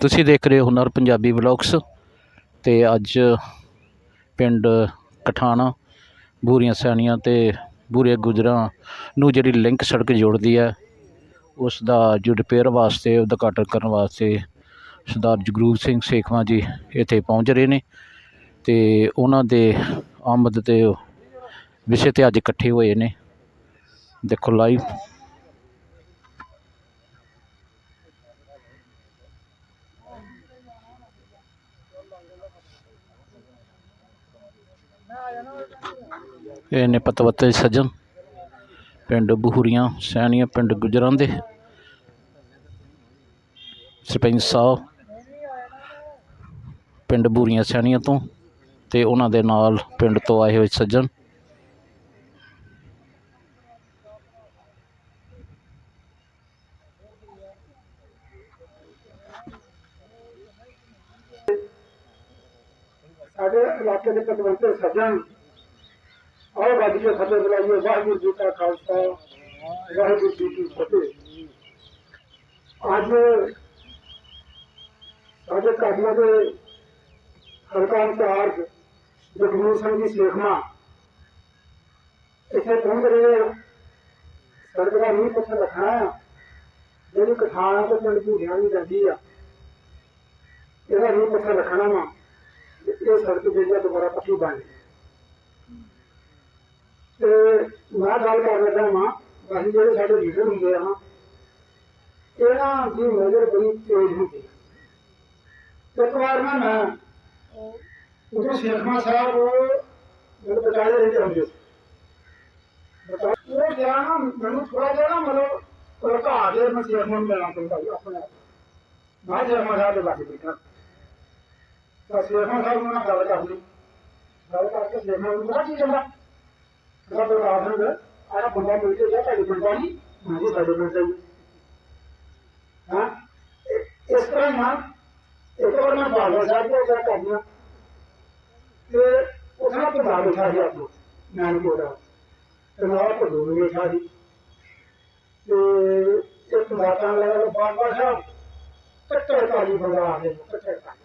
ਤੁਸੀਂ ਦੇਖ ਰਹੇ ਹੋ ਹੁਨਰ ਪੰਜਾਬੀ ਵਲੌਗਸ ਤੇ ਅੱਜ ਪਿੰਡ ਕਠਾਣਾ, ਬੂਰੀਆਂ ਸੈਣੀਆਂ ਤੇ ਬੂਰੇ ਗੁਜਰਾਂ ਨੂੰ ਜਿਹੜੀ ਲਿੰਕ ਸੜਕ ਜੋੜਦੀ ਹੈ, ਉਸ ਦਾ ਜੋ ਰਿਪੇਅਰ ਵਾਸਤੇ, ਉਦਘਾਟਨ ਕਰਨ ਵਾਸਤੇ ਸਰਦਾਰ ਜਗਰੂਪ ਸਿੰਘ ਸੇਖਵਾਂ ਜੀ ਇੱਥੇ ਪਹੁੰਚ ਰਹੇ ਨੇ ਤੇ ਉਹਨਾਂ ਦੇ ਆਮਦ ਤੇ ਵਿਸ਼ੇ ਤੇ ਅੱਜ ਇਕੱਠੇ ਹੋਏ ਨੇ। ਦੇਖੋ ਲਾਈਵ ਇਹ ਨੇ ਪਤਵਤੇ ਸੱਜਣ, ਪਿੰਡ ਬਹੂਰੀਆਂ, ਸੈਣੀਆਂ, ਪਿੰਡ ਗੁਜਰਾਂ ਦੇ। ਸਰਪੰਚ ਸਾਹਿਬ, ਪਿੰਡ ਬੂਰੀਆਂ ਸੈਣੀਆਂ ਤੋਂ ਤੇ ਉਹਨਾਂ ਦੇ ਨਾਲ ਪਿੰਡ ਤੋਂ ਆਏ ਹੋਏ ਸੱਜਣ ਸਾਡੇ ਇਲਾਕੇ ਦੇ ਪਤਵੰਤੇ ਸੱਜਣ ਆਓ ਫਤਿਹ ਬੁਲਾਈਏ ਵਾਹਿਗੁਰੂ ਜੀ ਕਾ ਖਾਲਸਾ, ਵਾਹਿਗੁਰੂ ਜੀ ਕੀ ਫਤਿਹ। ਅੱਜ ਸਾਡੇ ਕਾਟਲਾ ਦੇ ਹਲਕਾ ਇੰਚਾਰਜ ਜਗਮੂਰ ਸਿੰਘ ਜੀ ਸੇਖਮਾ। ਇੱਥੇ ਪਹੁੰਚ ਰਹੇ ਆ। ਸੜਕ ਦਾ ਨਹੀਂ ਪੁੱਛ ਰੱਖਣਾ ਆ। ਜਿਹੜੀ ਕਠਾਣਾ ਤੋਂ ਪਿੰਡ ਭੂੜੀਆਂ ਦੀ ਜਾਂਦੀ ਆ। ਇਹਦਾ ਨਹੀਂ ਪੁੱਛ ਰੱਖਣਾ ਵਾ। ਇਹ ਸੜਕ ਜਿਹੜੀ ਆ ਦੁਬਾਰਾ ਪੱਕੀ ਬਣ ਗਈ ਤੇ ਮੈਂ ਗੱਲ ਕਰ ਰਿਹਾ ਹਾਂ ਬਾਕੀ ਜਿਹੜੇ ਸਾਡੇ ਲੀਡਰ ਹੁੰਦੇ ਆ ਨਾ ਇਹਨਾਂ ਦੀ ਨਜ਼ਰ ਬੜੀ ਤੇਜ਼ ਹੁੰਦੀ ਹੈ ਇੱਕ ਵਾਰ ਨਾ ਮੈਂ ਉਦੋਂ ਸ਼ੇਖਮਾ ਸਾਹਿਬ ਮੈਨੂੰ ਬਚਾਏ ਰਹਿੰਦੇ ਹੁੰਦੇ ਸੀ ਉਹ ਗਿਆ ਨਾ, ਮੈਨੂੰ ਥੋੜਾ ਜਿਹਾ ਨਾ ਮਤਲਬ ਭੜਕਾ ਦੇ ਮੈਂ ਸ਼ੇਖਮਾ ਨੂੰ ਮਿਲਣਾ ਪੈਂਦਾ ਸੀ ਆਪਣੇ ਮੈਂ ਸ਼ੇਖਮਾ ਸਾਹਿਬ ਦੇ ਲੱਗ ਬੈਠਾ ਤਾਂ ਸ਼ੇਖਮਾ ਸਾਹਿਬ ਨਾਲ ਗੱਲ ਕਰ ਲਈ ਗੱਲ ਕਰਕੇ ਸ਼ੇਖਮਾ ਨੂੰ ਪਤਾ ਕੀ ਕਹਿੰਦਾ? ਤੁਹਾਡਾ ਰਾਜ ਹੋਵੇ ਆਹ ਬੰਦਾ ਮਿਲ ਕੇ ਜਾਂ ਤੁਹਾਡੇ ਬੰਦਾ ਨਹੀਂ ਮੈਨੂੰ ਸਾਡੇ ਮਿਲ ਜਾਈ ਹਾਂ। ਇਸ ਤਰ੍ਹਾਂ ਨਾ, ਇੱਕ ਵਾਰ ਮੈਂ ਬਾਬਾ ਸਾਹਿਬ ਕੋਲ ਜਾ ਕਰਨਾ ਤੇ ਉਹਨਾਂ ਤੋਂ ਬਾਅਦ ਉਠਾ ਗਿਆ ਆਪੋ ਨਾਲ ਕੋੜਾ ਤੇ ਨਾਲ ਕੋ ਦੋਵੇਂ ਉਠਾ ਦੀ ਤੇ ਇੱਕ ਮਾਤਾ ਲਗਾ ਲੋ ਬਾਬਾ ਸਾਹਿਬ ਕੱਟੜ ਕਾਲੀ ਬੰਦਾ ਆ ਗਿਆ ਕੱਟੜ ਕਾਲੀ।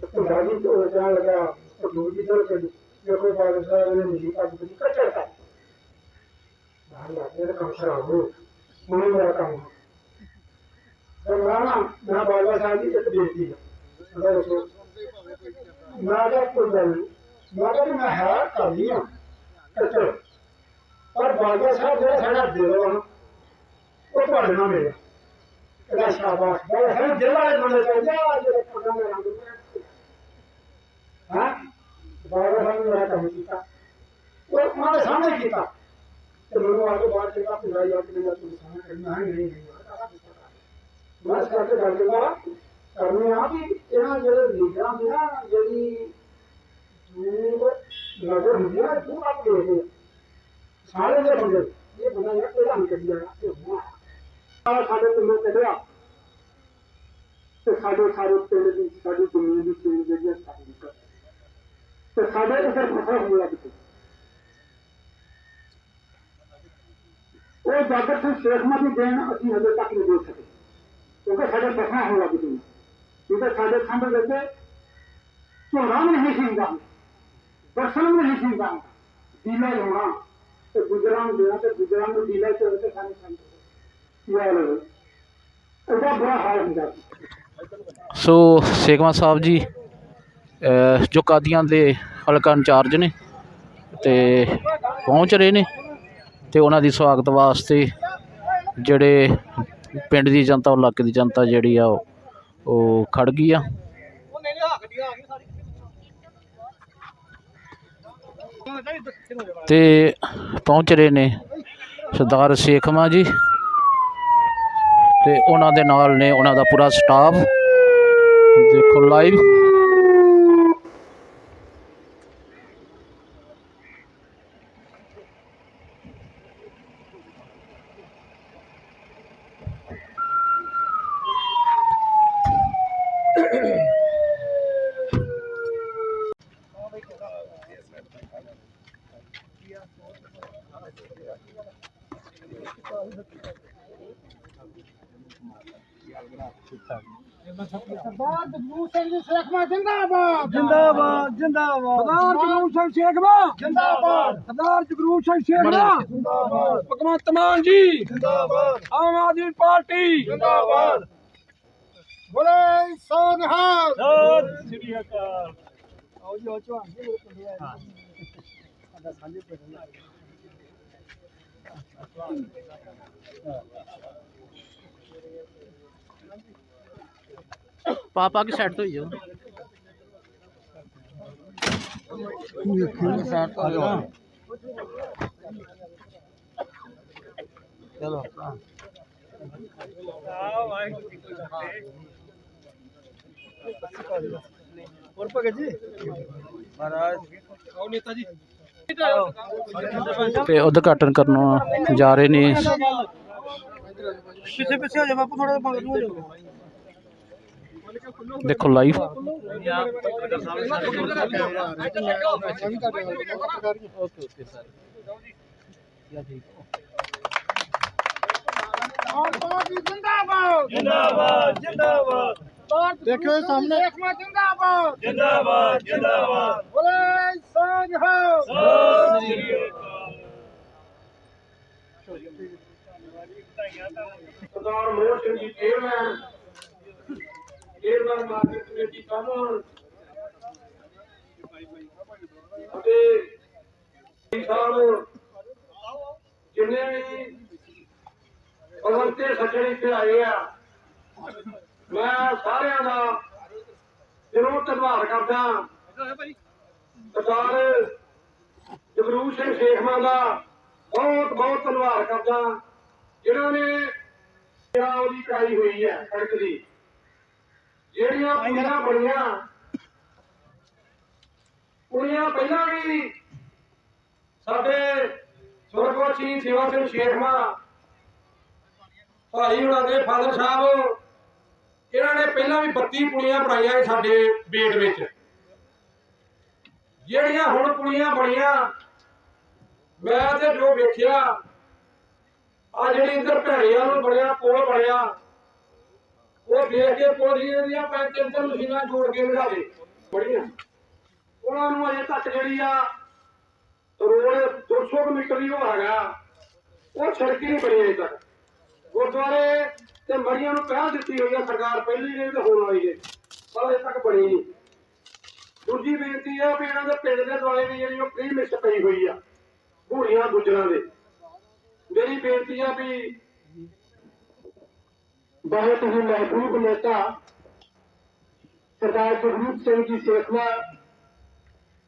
ਤੇ ਬਾਬਾ ਜੀ ਤੋਂ ਜਾਣ ਲਗਾ ਦੂਜੀ ਤਰ੍ਹਾਂ देखो बाबा साहब ने नहीं का कुछ कर चढ़ता बाहर लाते तो काम खराब हो मुझे मेरा काम हो तो मैं ना मैं बाबा साहब की एक बेटी है मैं उसको मैं क्या कोई गल नहीं मैं क्या मैं है कर लिया कचर पर बाबा साहब जो साडा दिल वा ना ਉਹ ਤੁਹਾਡੇ ਨਾਲ ਮਿਲਿਆ ਇਹਦਾ ਸ਼ਾਬਾਸ਼ ਬਹੁਤ ਹੈ ਦਿਲ ਵਾਲੇ ਬੰਦੇ ਚਾਹੀਦੇ ਆ ਜਿਹੜੇ ਪੱਗਾਂ ਦੇ ਰੰਗ ਹਾਂ ਬਾਬਾ ਸਾਹਿਬ ਨੇ ਕੰਮ ਕੀਤਾ। ਉਹ ਉਹਨਾਂ ਦੇ ਸਾਹਮਣੇ ਕੀਤਾ। ਤੇ ਮੈਨੂੰ ਆ ਕੇ ਬਾਹਰ ਕਿਹਾ ਪੂਰਾ ਯਾਦ ਨਹੀਂ ਮੈਂ ਤੁਹਾਨੂੰ ਸਾਹਮਣੇ ਕਰਨਾ ਹੈ, ਨਹੀਂ ਨਹੀਂ, ਮੈਂ ਕਰਕੇ ਗੱਲ ਕਰਦਾ ਕਰਨੀ ਆ ਵੀ ਇਹਨਾਂ ਜਿਹੜੇ ਲੀਡਰਾਂ ਦੀ ਨਾ ਜਿਹੜੀ ਨਜ਼ਰ ਹੁੰਦੀ ਆ ਤੂੰ ਆਪ ਦੇਖਦੇ ਸਾਰੇ ਦੇ ਬੰਦੇ, ਇਹ ਬੰਦਾ ਯਾਰ ਕਿਹੜਾ ਨਹੀਂ ਕੱਢਿਆ ਇਹ ਹੋਣਾ ਆ ਸਾਡੇ ਪਿੰਡੋਂ ਕੱਢਿਆ ਤੇ ਸਾਡੇ ਸਾਰੇ ਪਿੰਡ ਦੀ, ਸਾਡੀ ਜ਼ਮੀਨ ਦੀ ਚੇਂਜ ਜਿਹੜੀ ਸਾਡੀ ਨਿਕਲ ਤੇ ਸਾਡੇ ਇੱਥੇ ਫਸਲ ਹੋਣ ਲੱਗ ਪਈ ਉਹ ਜਾਗਰ ਸਿੰਘ ਸ਼ੇਖਮਾ ਦੀ ਦੇਣ ਅਸੀਂ ਹਜੇ ਤੱਕ ਨਹੀਂ ਦੇ ਸਕੇ ਕਿਉਂਕਿ ਸਾਡੇ ਫਸਲਾਂ ਹੋਣ ਲੱਗ ਪਈਆਂ ਕਿਉਂਕਿ ਸਾਡੇ ਸੰਭਲ ਵਿੱਚ ਝੋਨਾ ਵੀ ਨਹੀਂ ਸਿੰਦਾ ਬਰਸਨ ਵੀ ਨਹੀਂ ਸਿੰਦਾ ਡੀਲਾ ਲਾਉਣਾ ਤੇ ਗੁਜਰਾਂ ਨੂੰ ਦੇਣਾ ਤੇ ਗੁਜਰਾਂ ਨੂੰ ਡੀਲਾ ਚੋਰ ਕੇ ਸਾਨੂੰ ਸੰਭਲ ਯਾਰ ਉਹਦਾ ਬੁਰਾ ਹਾਲ ਹੁੰਦਾ ਸੀ ਸੋ ਸੇਖਵਾਂ ਸਾਹਿਬ ਜੀ ਜੋ ਕਾਦੀਆਂ ਦੇ ਹਲਕਾ ਇੰਚਾਰਜ ਨੇ ਤੇ ਪਹੁੰਚ ਰਹੇ ਨੇ ਤੇ ਉਹਨਾਂ ਦੀ ਸਵਾਗਤ ਵਾਸਤੇ ਜਿਹੜੇ ਪਿੰਡ ਦੀ ਜਨਤਾ ਉਹ ਇਲਾਕੇ ਦੀ ਜਨਤਾ ਜਿਹੜੀ ਆ ਉਹ- ਉਹ ਖੜ ਗਈ ਆ। ਤੇ ਪਹੁੰਚ ਰਹੇ ਨੇ ਸਰਦਾਰ ਸੇਖਵਾਂ ਜੀ ਤੇ ਉਹਨਾਂ ਦੇ ਨਾਲ ਨੇ ਉਹਨਾਂ ਦਾ ਪੂਰਾ ਸਟਾਫ ਦੇਖੋ ਲਾਈਵ ਕੀਤਾ ਸਰਦਾਰ ਜਗਮੂ ਸਿੰਘ ਸ਼ੇਖਵਾ ਜਿੰਦਾਬਾਦ ਜਿੰਦਾਬਾਦ। ਜਿੰਦਾਬਾਦ ਸਰਦਾਰ ਜਗਮੂ ਸਿੰਘ ਸ਼ੇਖਵਾ ਜਿੰਦਾਬਾਦ ਸਰਦਾਰ ਜਗਰੂ ਸਿੰਘ ਸ਼ੇਖਵਾ ਜਿੰਦਾਬਾਦ। ਭਗਵੰਤ ਮਾਨ ਜੀ। ਜਿੰਦਾਬਾਦ। ਆਮ ਆਦਮੀ ਪਾਰਟੀ। ਜਿੰਦਾਬਾਦ। ਬੋਲੇ ਸੋਨਹਾਲ ਸਤਿ ਸ੍ਰੀ ਅਕਾਲ। ਆਓ ਜੀ ਆਓ ਚਵਾਂ ਜੀ ਮੇਰੇ ਪਿੰਡ ਆਇਆ ਸਾਡਾ ਸਾਂਝੇ ਪਿੰਡ ਆਇਆ ਪਾਪਾ ਕੀ ਸਾਈਡ ਤੋਂ ਹੀ ਹੋ ਚਲੋ। ਹੋਰ ਭਗਤ ਜੀ? ਮਹਾਰਾਜ। ਆਓ ਨੇਤਾ ਜੀ ਤੇ ਉਦਘਾਟਨ ਕਰਨ ਜਾ ਰਹੇ ਨੇ। ਪਿੱਛੇ ਪਿੱਛੇ ਹੋ ਜਾ ਬਾਪੂ ਥੋੜਾ ਮਗਰ ਨੂੰ ਹੋ ਜਾ। ਦੇਖੋ ਲਾਈਵ ਜਿੰਦਾਬਾਦ ਜਿੰਦਾਬਾਦ ਜਿੰਦਾਬਾਦ ਦੇਖੋ ਸਾਹਮਣੇ। ਸ਼ੇਖਵਾ ਜਿੰਦਾਬਾਦ ਜਿੰਦਾਬਾਦ ਜਿੰਦਾਬਾਦ ਬੋਲੇ ਸੋਨਹਾਰ ਸਤਿ ਸ੍ਰੀ ਅਕਾਲ ਸਰਦਾਰ Mohan Singh ji chairman chairman market committee ਕਾਨੂੰਨ ਅਤੇ ਸਾਹਿਬ ਜਿੰਨੇ ਵੀ ਭਗਵੰਤੇ ਸੱਜਣ ਇੱਥੇ ਆਏ ਆ, ਮੈਂ ਸਾਰਿਆਂ ਦਾ ਜ਼ਰੂਰ ਧੰਨਵਾਦ ਕਰਦਾ। ਸਰਦਾਰ ਜਗਰੂਪ ਸਿੰਘ ਸੇਖਵਾਂ ਦਾ ਬਹੁਤ ਬਹੁਤ ਧੰਨਵਾਦ ਕਰਦਾ, ਜਿਨ੍ਹਾਂ ਨੇ ਜਿਹੜਾ ਉਹਦੀ ਕਰਾਈ ਹੋਈ ਹੈ ਸੜਕ ਦੀ। ਜਿਹੜੀਆਂ ਪੁਲੀਆਂ ਬਣੀਆਂ। ਪੁਲੀਆਂ ਪਹਿਲਾਂ ਵੀ ਸਾਡੇ ਸੁਰਗਵਾਸੀ ਸੇਵਾ ਸਿੰਘ ਸ਼ੇਖਮਾ ਭਾਈ ਉਹਨਾਂ ਦੇ ਫਾਦਰ ਸਾਹਿਬ ਇਹਨਾਂ ਨੇ ਪਹਿਲਾਂ ਵੀ 32 ਪੁਲੀਆਂ ਬਣਾਈਆਂ ਸਾਡੇ ਬੇਟ ਵਿੱਚ। ਜਿਹੜੀਆਂ ਹੁਣ ਪੁਲੀਆਂ ਬਣੀਆਂ ਮੈਂ ਤੇ ਜੋ ਵੇਖਿਆ ਆ ਜਿਹੜੀ ਇੱਧਰ ਭੈੜੀਆਂ ਨੂੰ ਬਣਿਆ ਪੁਲ ਬਣਿਆ ਉਹ ਦੇਖ ਕੇ ਪੁਲ ਦੀਆਂ ਪੰਜ ਤਿੰਨ ਤਿੰਨ ਮਸ਼ੀਨਾਂ ਜੋੜ ਕੇ ਲਗਾ ਬੜੀਆਂ ਉਹਨਾਂ ਨੂੰ ਅਜੇ ਤੱਕ ਜਿਹੜੀ ਆ ਰੋਡ 200 ਮੀਟਰ ਹੀ ਉਹ ਹੈਗਾ। ਉਹ ਸੜਕ ਨਹੀਂ ਬਣੀ ਅਜੇ ਤੱਕ। ਗੁਰਦੁਆਰੇ ਤੇ ਮੜੀਆਂ ਨੂੰ ਪਹਿਲ ਦਿੱਤੀ ਹੋਈ ਆ ਸਰਕਾਰ, ਪਹਿਲੀ ਨੇ ਤੇ ਹੋਣ ਵਾਲੀ ਨੇ ਪਰ ਅਜੇ ਤੱਕ ਬਣੀ ਨਹੀਂ। ਦੂਜੀ ਬੇਨਤੀ ਆ ਵੀ ਇਹਨਾਂ ਦੇ ਪਿੰਡ ਦੇ ਦੁਆਲੇ ਦੀ ਜਿਹੜੀ ਉਹ ਪ੍ਰੀ ਮਿਸ ਪਈ ਹੋਈ ਆ। ਭੂੜੀਆਂ ਗੁੱਜਰਾਂ ਦੇ। ਮੇਰੀ ਬੇਨਤੀ ਆ ਵੀ ਬਹੁਤ ਹੀ ਮਹਿਬੂਬ ਨੇਤਾ ਸਰਦਾਰ ਜਗਰੂਪ ਸਿੰਘ ਜੀ ਸੇਖਵਾ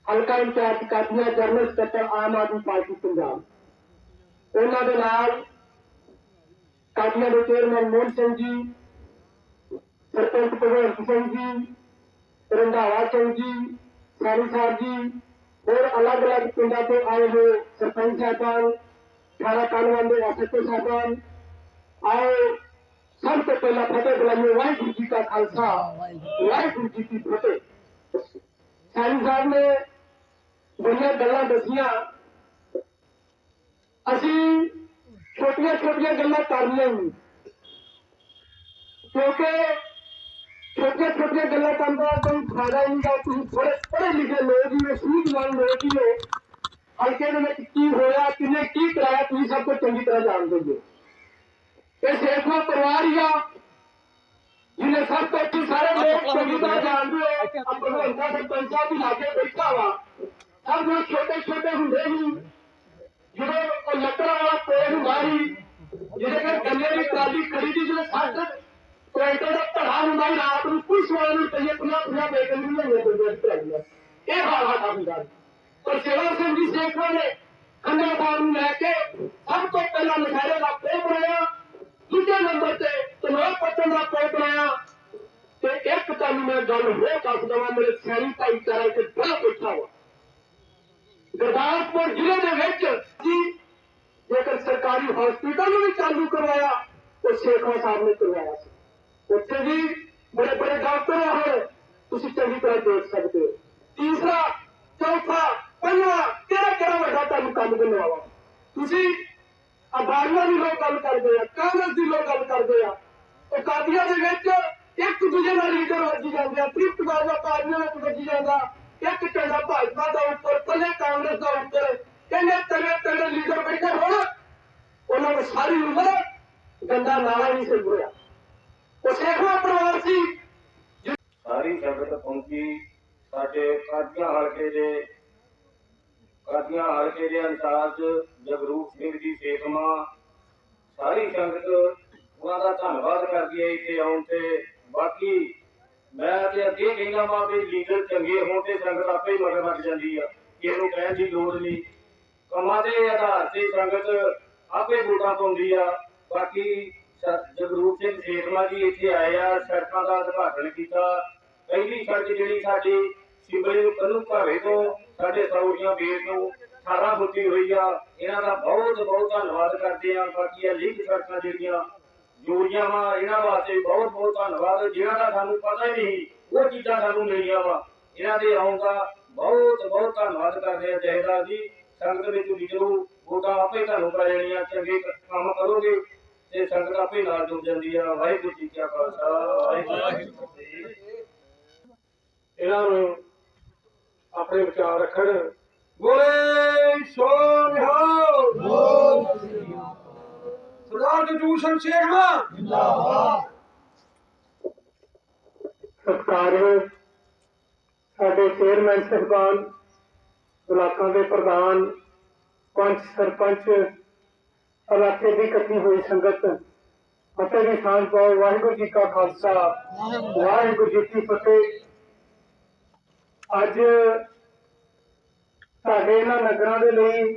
ਹਲਕਾ ਇੰਚਾਰਜ ਕਾਦੀਆਂ ਜਨਰਲ ਸਕੱਤਰ ਆਮ ਆਦਮੀ ਪਾਰਟੀ ਪੰਜਾਬ। ਉਹਨਾਂ ਦੇ ਨਾਲ ਕਾਦੀਆਂ ਦੇ ਚੇਅਰਮੈਨ ਮੋਹਨ ਸਿੰਘ ਜੀ, ਸਰਪੰਚ ਭਗਵੰਤ ਸਿੰਘ ਜੀ, ਰੰਧਾਵਾ ਸਿੰਘ ਜੀ, ਸਾਰੀ ਸਾਹਿਬ ਜੀ, ਹੋਰ ਅਲੱਗ-ਅਲੱਗ ਪਿੰਡਾਂ ਤੋਂ ਆਏ ਹੋਏ ਸਰਪੰਚ ਸਾਹਿਬਾਨ ਥਾਣਾ ਕਾਨੂੰਨ ਦੇ ਐਸਐਚਓ ਸਾਹਿਬਾਨ, ਆਏ ਸਭ ਤੋਂ ਪਹਿਲਾਂ ਫਤਿਹ ਬੁਲਾਈਏ, ਵਾਹਿਗੁਰੂ ਜੀ ਕਾ ਖਾਲਸਾ। ਵਾਹਿਗੁਰੂ ਜੀ ਕੀ ਫਤਿਹ। ਸਾਰੀ ਸਾਹਿਬ ਨੇ ਬੜੀਆਂ ਗੱਲਾਂ ਦੱਸੀਆਂ। ਅਸੀਂ ਛੋਟੀਆਂ ਛੋਟੀਆਂ ਗੱਲਾਂ ਕਰਨੀਆਂ ਹੀ ਕਿਉਂਕਿ ਛੋਟੀਆਂ ਛੋਟੀਆਂ ਗੱਲਾਂ ਕਰਨ ਦਾ ਕੋਈ ਫਾਇਦਾ ਨਹੀਂ ਗਾ। ਤੁਸੀਂ ਥੋੜੇ ਪੜ੍ਹੇ ਲਿਖੇ ਲੋਕ ਹੀ ਹੋ, ਸੂਝਵਾਨ ਲੋਕ ਹੀ ਹੋ। ਹਲਕੇ ਦੇ ਵਿੱਚ ਕੀ ਹੋਇਆ, ਕਿੰਨੇ ਕੀ ਕਰਾਇਆ, ਤੁਸੀਂ ਸਭ ਕੁਝ ਚੰਗੀ ਤਰ੍ਹਾਂ ਜਾਣਦੇ ਹੋ ਇਹ ਸੇਖਵਾ ਪਰਿਵਾਰ ਹੀ ਆ ਜਿਹਨੇ ਸਭ ਤੋਂ ਅੱਛੀ ਸਾਰੇ ਲੋਕ ਤਰ੍ਹਾਂ ਜਾਣਦੇ ਹੋ ਆਪਣਾ ਹੰਦਾ ਸਰਪੰਚ ਵੀ ਲਾਗੇ ਬੈਠਾ ਵਾ। ਸਭ ਨੂੰ ਛੋਟੇ ਛੋਟੇ ਹੁੰਦੇ ਹੀ ਜਦੋਂ ਉਹ ਲੱਕੜਾਂ ਵਾਲਾ ਪੇੜ ਸੀ ਜਿਹਦੇ ਘਰ ਗੰਨੇ ਦੀ ਟਰਾਲੀ ਖੜੀ ਸੀ ਜਿਹਦੇ ਸੱਤ ਕੁਇੰਟਲ ਦਾ ਧੜਾ ਹੁੰਦਾ ਸੀ ਰਾਤ ਨੂੰ ਕੋਈ ਸਵਾਲ ਨਹੀਂ ਪਈਏ 50 50 ਬੇਕਨ ਨਹੀਂ ਲੈਣੇ ਪੈਂਦੇ ਇਹ ਹਾਲ ਹਾਲ ਹੁੰਦਾ ਪਰ ਸੇਵਾ ਸਿੰਘ ਜੀ ਨੇ ਖੰਡਾਬਾਦ ਨੂੰ ਲੈ ਕੇ ਸਭ ਤੋਂ ਪਹਿਲਾਂ ਨਸ਼ਹਿਰੇ ਦਾ ਪੇੜ ਬਣਾਇਆ। ਦੂਜੇ ਨੰਬਰ ਤੇ ਤਨਾਬ ਪੱਤਨ ਦਾ ਪੇੜ ਬਣਾਇਆ। ਤੇ ਇੱਕ ਤੁਹਾਨੂੰ ਮੈਂ ਗੱਲ ਹੋਰ ਦੱਸ ਦਵਾਂ, ਮੇਰੇ ਸੈਣੀ ਭਾਈਚਾਰਾ ਤੇ ਬੜਾ ਬੈਠਾ ਵਾ ਗੁਰਦਾਸਪੁਰ ਜ਼ਿਲ੍ਹੇ ਦੇ ਵਿੱਚ ਜੀ, ਜੇਕਰ ਸਰਕਾਰੀ ਹਸਪੀਟਲ ਨੂੰ ਵੀ ਚਾਲੂ ਕਰਵਾਇਆ ਉਹ ਸ਼ੇਖਵਾ ਸਾਹਿਬ ਨੇ ਕਰਵਾਇਆ ਸੀ। ਉੱਥੇ ਵੀ ਬੜੇ ਬੜੇ ਡਾਕਟਰ ਆ ਤੁਸੀਂ ਚੰਗੀ ਤਰ੍ਹਾਂ ਦੇਖ ਸਕਦੇ ਹੋ। ਤੀਸਰਾ, ਚੌਥਾ, ਪੰਜਵਾਂ ਕਿਹੜਾ ਕਿਹੜਾ ਵੱਡਾ ਤੁਹਾਨੂੰ ਕੰਮ ਦਿਲਵਾਵਾ ਤੁਸੀਂ ਅਦਾਲਤਾਂ ਦੀ ਲੋਕ ਗੱਲ ਕਰਦੇ ਆ, ਕਾਂਗਰਸ ਦੀ ਲੋਕ ਗੱਲ ਕਰਦੇ ਆ। ਉਹ ਕਾਦੀਆਂ ਦੇ ਵਿੱਚ ਵੱਜੀ ਜਾਂਦੇ ਆ, ਤ੍ਰਿਪਤ ਬਾਜਵਾ ਕਾਰਨਾਂ ਵਿੱਚ ਵੱਜੀ ਜਾਂਦਾ। ਇੱਕ ਝੰਡਾ ਭਾਜਪਾ ਦਾ ਉੱਪਰ ਪੱਲੇ ਕਾਂਗਰਸ ਦਾ ਉੱਪਰ। ਕਹਿੰਦੇ ਤਗੜੇ ਤਗੜੇ ਲੀਡਰ ਬੈਠੇ ਹੋਣ, ਉਹਨਾਂ ਨੂੰ ਸਾਰੀ ਉਮਰ ਗੰਦਾ ਨਾਲਾ ਨਹੀਂ ਸੀ ਉਹ ਸੇਖਵਾ ਪਰਿਵਾਰ ਸੀ। ਸਾਰੀ ਸੰਗਤ ਪਹੁੰਚੀ, ਸਾਡੇ ਕਾਦੀਆਂ ਹਲਕੇ ਦੇ ਕਾਦੀਆਂ ਹਲਕੇ ਦੇ ਇੰਚਾਰਜ ਜਗਰੂਪ ਸਿੰਘ ਜੀ, ਸੇਖਮਾ, ਸਾਰੀ ਸੰਗਤ ਉਹਨਾਂ ਦਾ ਧੰਨਵਾਦ ਕਰਦੀ ਹੈ ਇੱਥੇ ਆਉਣ ਤੇ। ਬਾਕੀ ਮੈਂ ਤੇ ਅੱਗੇ ਕਹਿੰਦਾ ਵਾਂ ਵੀ ਲੀਡਰ ਚੰਗੇ ਹੋਣ ਤੇ ਸੰਗਤ ਆਪੇ ਹੀ ਮਗਰ ਲੱਗ ਜਾਂਦੀ ਆ। ਕਿਸੇ ਨੂੰ ਕਹਿਣ ਦੀ ਲੋੜ ਨਹੀਂ। ਕੰਮਾਂ ਦੇ ਆਧਾਰ ਤੇ ਸੰਗਤ ਆਪੇ ਵੋਟਾਂ ਪਾਉਂਦੀ ਆ। ਬਾਕੀ ਜਗਰੂਪ ਸਿੰਘ ਸੇਖਮਾ ਜੀ ਇੱਥੇ ਆਏ ਆ, ਸੜਕਾਂ ਦਾ ਉਦਘਾਟਨ ਕੀਤਾ। ਪਹਿਲੀ ਸੜਕ ਜਿਹੜੀ ਸਾਡੀ ਸਿਮਲੇ ਨੂੰ ਕੰਨੂ ਘਾਵੇ ਤੋਂ ਸਾਡੇ ਸੌਰੀਆਂ ਬੇਰ ਨੂੰ 18 ਫੁੱਟੀ ਹੋਈ ਆ। ਇਹਨਾਂ ਦਾ ਬਹੁਤ ਬਹੁਤ ਧੰਨਵਾਦ ਕਰਦੇ ਆ ਬਾਕੀ ਇਹ ਲਿੰਕ ਸੜਕਾਂ ਜਿਹੜੀਆਂ ਜੋੜੀਆਂ ਵਾ, ਇਹਨਾਂ ਵਾਸਤੇ ਬਹੁਤ ਬਹੁਤ ਧੰਨਵਾਦ। ਜਿਹਨਾਂ ਦਾ ਸਾਨੂੰ ਪਤਾ ਹੀ ਨਹੀਂ ਉਹ ਚੀਜ਼ਾਂ ਸਾਨੂੰ ਮਿਲੀਆਂ ਵਾ। ਇਹਨਾਂ ਦੇ ਆਉਣ ਦਾ ਬਹੁਤ ਬਹੁਤ ਧੰਨਵਾਦ ਕਰਦੇ ਆ ਜਹੇਦਾਰ ਜੀ, ਸੰਗਤ ਵਿੱਚ ਵਿਚਰੂ ਵੋਟਾਂ ਆਪੇ ਤੁਹਾਨੂੰ ਪੈ ਜਾਣੀਆਂ। ਚੰਗੇ ਕੰਮ ਕਰੋਗੇ ਤੇ ਸੰਗਤ ਆਪੇ ਨਾਲ ਜੁੜ ਜਾਂਦੀ ਆ। ਵਾਹਿਗੁਰੂ ਜੀ ਕਾ ਖਾਲਸਾ, ਵਾਹਿਗੁਰੂ ਜੀ ਕੀ ਫਤਿਹ। ਇਹਨਾਂ ਨੂੰ ਆਪਣੇ ਵਿਚਾਰ ਰੱਖਣ। ਬੋਲੇ ਸੋ ਨਿਹਾਲ। ਸਰਦਾਰ ਜਗਜੀਤ ਸਿੰਘ ਸੇਖਵਾ ਸਤਿਕਾਰਯੋਗ ਸਾਡੇ ਚੇਅਰਮੈਨ ਸਾਹਿਬਾਨ, ਬਲਾਕਾਂ ਦੇ ਪ੍ਰਧਾਨ, ਪੰਚ ਸਰਪੰਚ, ਇਲਾਕੇ ਦੀ ਇਕੱਠੀ ਹੋਈ ਸੰਗਤ ਅਤੇ ਦੀ ਸਾਂਝ ਪਾਓ, ਵਾਹਿਗੁਰੂ ਜੀ ਕਾ ਖਾਲਸਾ, ਵਾਹਿਗੁਰੂ ਜੀ ਕੀ ਫਤਿਹ। ਅੱਜ ਸਾਡੇ ਇਹਨਾਂ ਨਗਰਾਂ ਦੇ ਲਈ,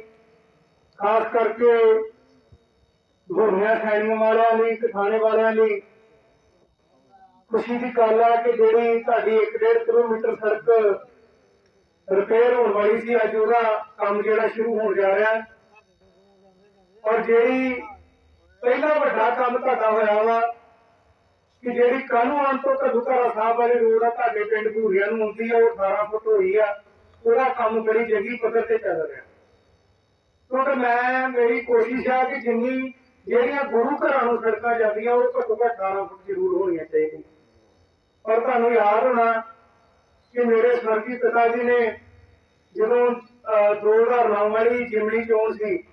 ਖਾਸ ਕਰਕੇ ਘੁਰਨਿਆ ਸੈਣੀਆਂ ਵਾਲਿਆਂ ਲਈ, ਕਿਸਾਨੇ ਵਾਲਿਆਂ ਲਈ, ਖੁਸ਼ੀ ਦੀ ਗੱਲ ਆ ਕਿ ਜਿਹੜੀ ਤੁਹਾਡੀ 1.5 ਕਿਲੋਮੀਟਰ ਸੜਕ ਰਿਪੇਅਰ ਹੋਣ ਵਾਲੀ ਸੀ, ਅੱਜ ਉਹਦਾ ਕੰਮ ਜਿਹੜਾ ਸ਼ੁਰੂ ਹੋਣ ਜਾ ਰਿਹਾ ਔਰ ਜਿਹੜੀ ਪਹਿਲਾ ਵੱਡਾ ਕੰਮ ਤੁਹਾਡਾ ਹੋਇਆ ਵਾ ਕਿ ਜਿਹੜੀ ਕਾਨੂੰਨ ਤੋਂ ਕਦੂਕਾਰਾ ਸਾਹਿਬ ਵਾਲੀ ਰੋਡ ਆ ਤੁਹਾਡੇ ਪਿੰਡ ਭੂਰੀਆਂ ਨੂੰ ਆਉਂਦੀ ਆ ਉਹ 18 ਫੁੱਟ ਹੋਈ ਆ ਉਹਦਾ ਕੰਮ ਬੜੀ ਜਗੀ ਪੱਧਰ ਤੇ ਚੱਲ ਰਿਹਾ। ਕਿਉਂਕਿ ਮੈਂ ਮੇਰੀ ਕੋਸ਼ਿਸ਼ ਆ ਕਿ ਜਿੰਨੀ ਜਿਹੜੀਆਂ ਗੁਰੂ ਘਰਾਂ ਨੂੰ ਸੜਕਾਂ ਜਾਂਦੀਆਂ ਉਹ ਘੱਟੋ ਘੱਟ 18 ਫੁੱਟ ਜ਼ਰੂਰ ਹੋਣੀਆਂ ਚਾਹੀਦੀਆਂ। ਔਰ ਤੁਹਾਨੂੰ ਯਾਦ ਹੋਣਾ ਕਿ ਮੇਰੇ ਸਵਰਗੀ ਪਿਤਾ ਜੀ ਨੇ ਜਦੋਂ ਅਹ, 2009 ਵਾਲੀ ਜਿਮਨੀ ਚੋਣ ਸੀ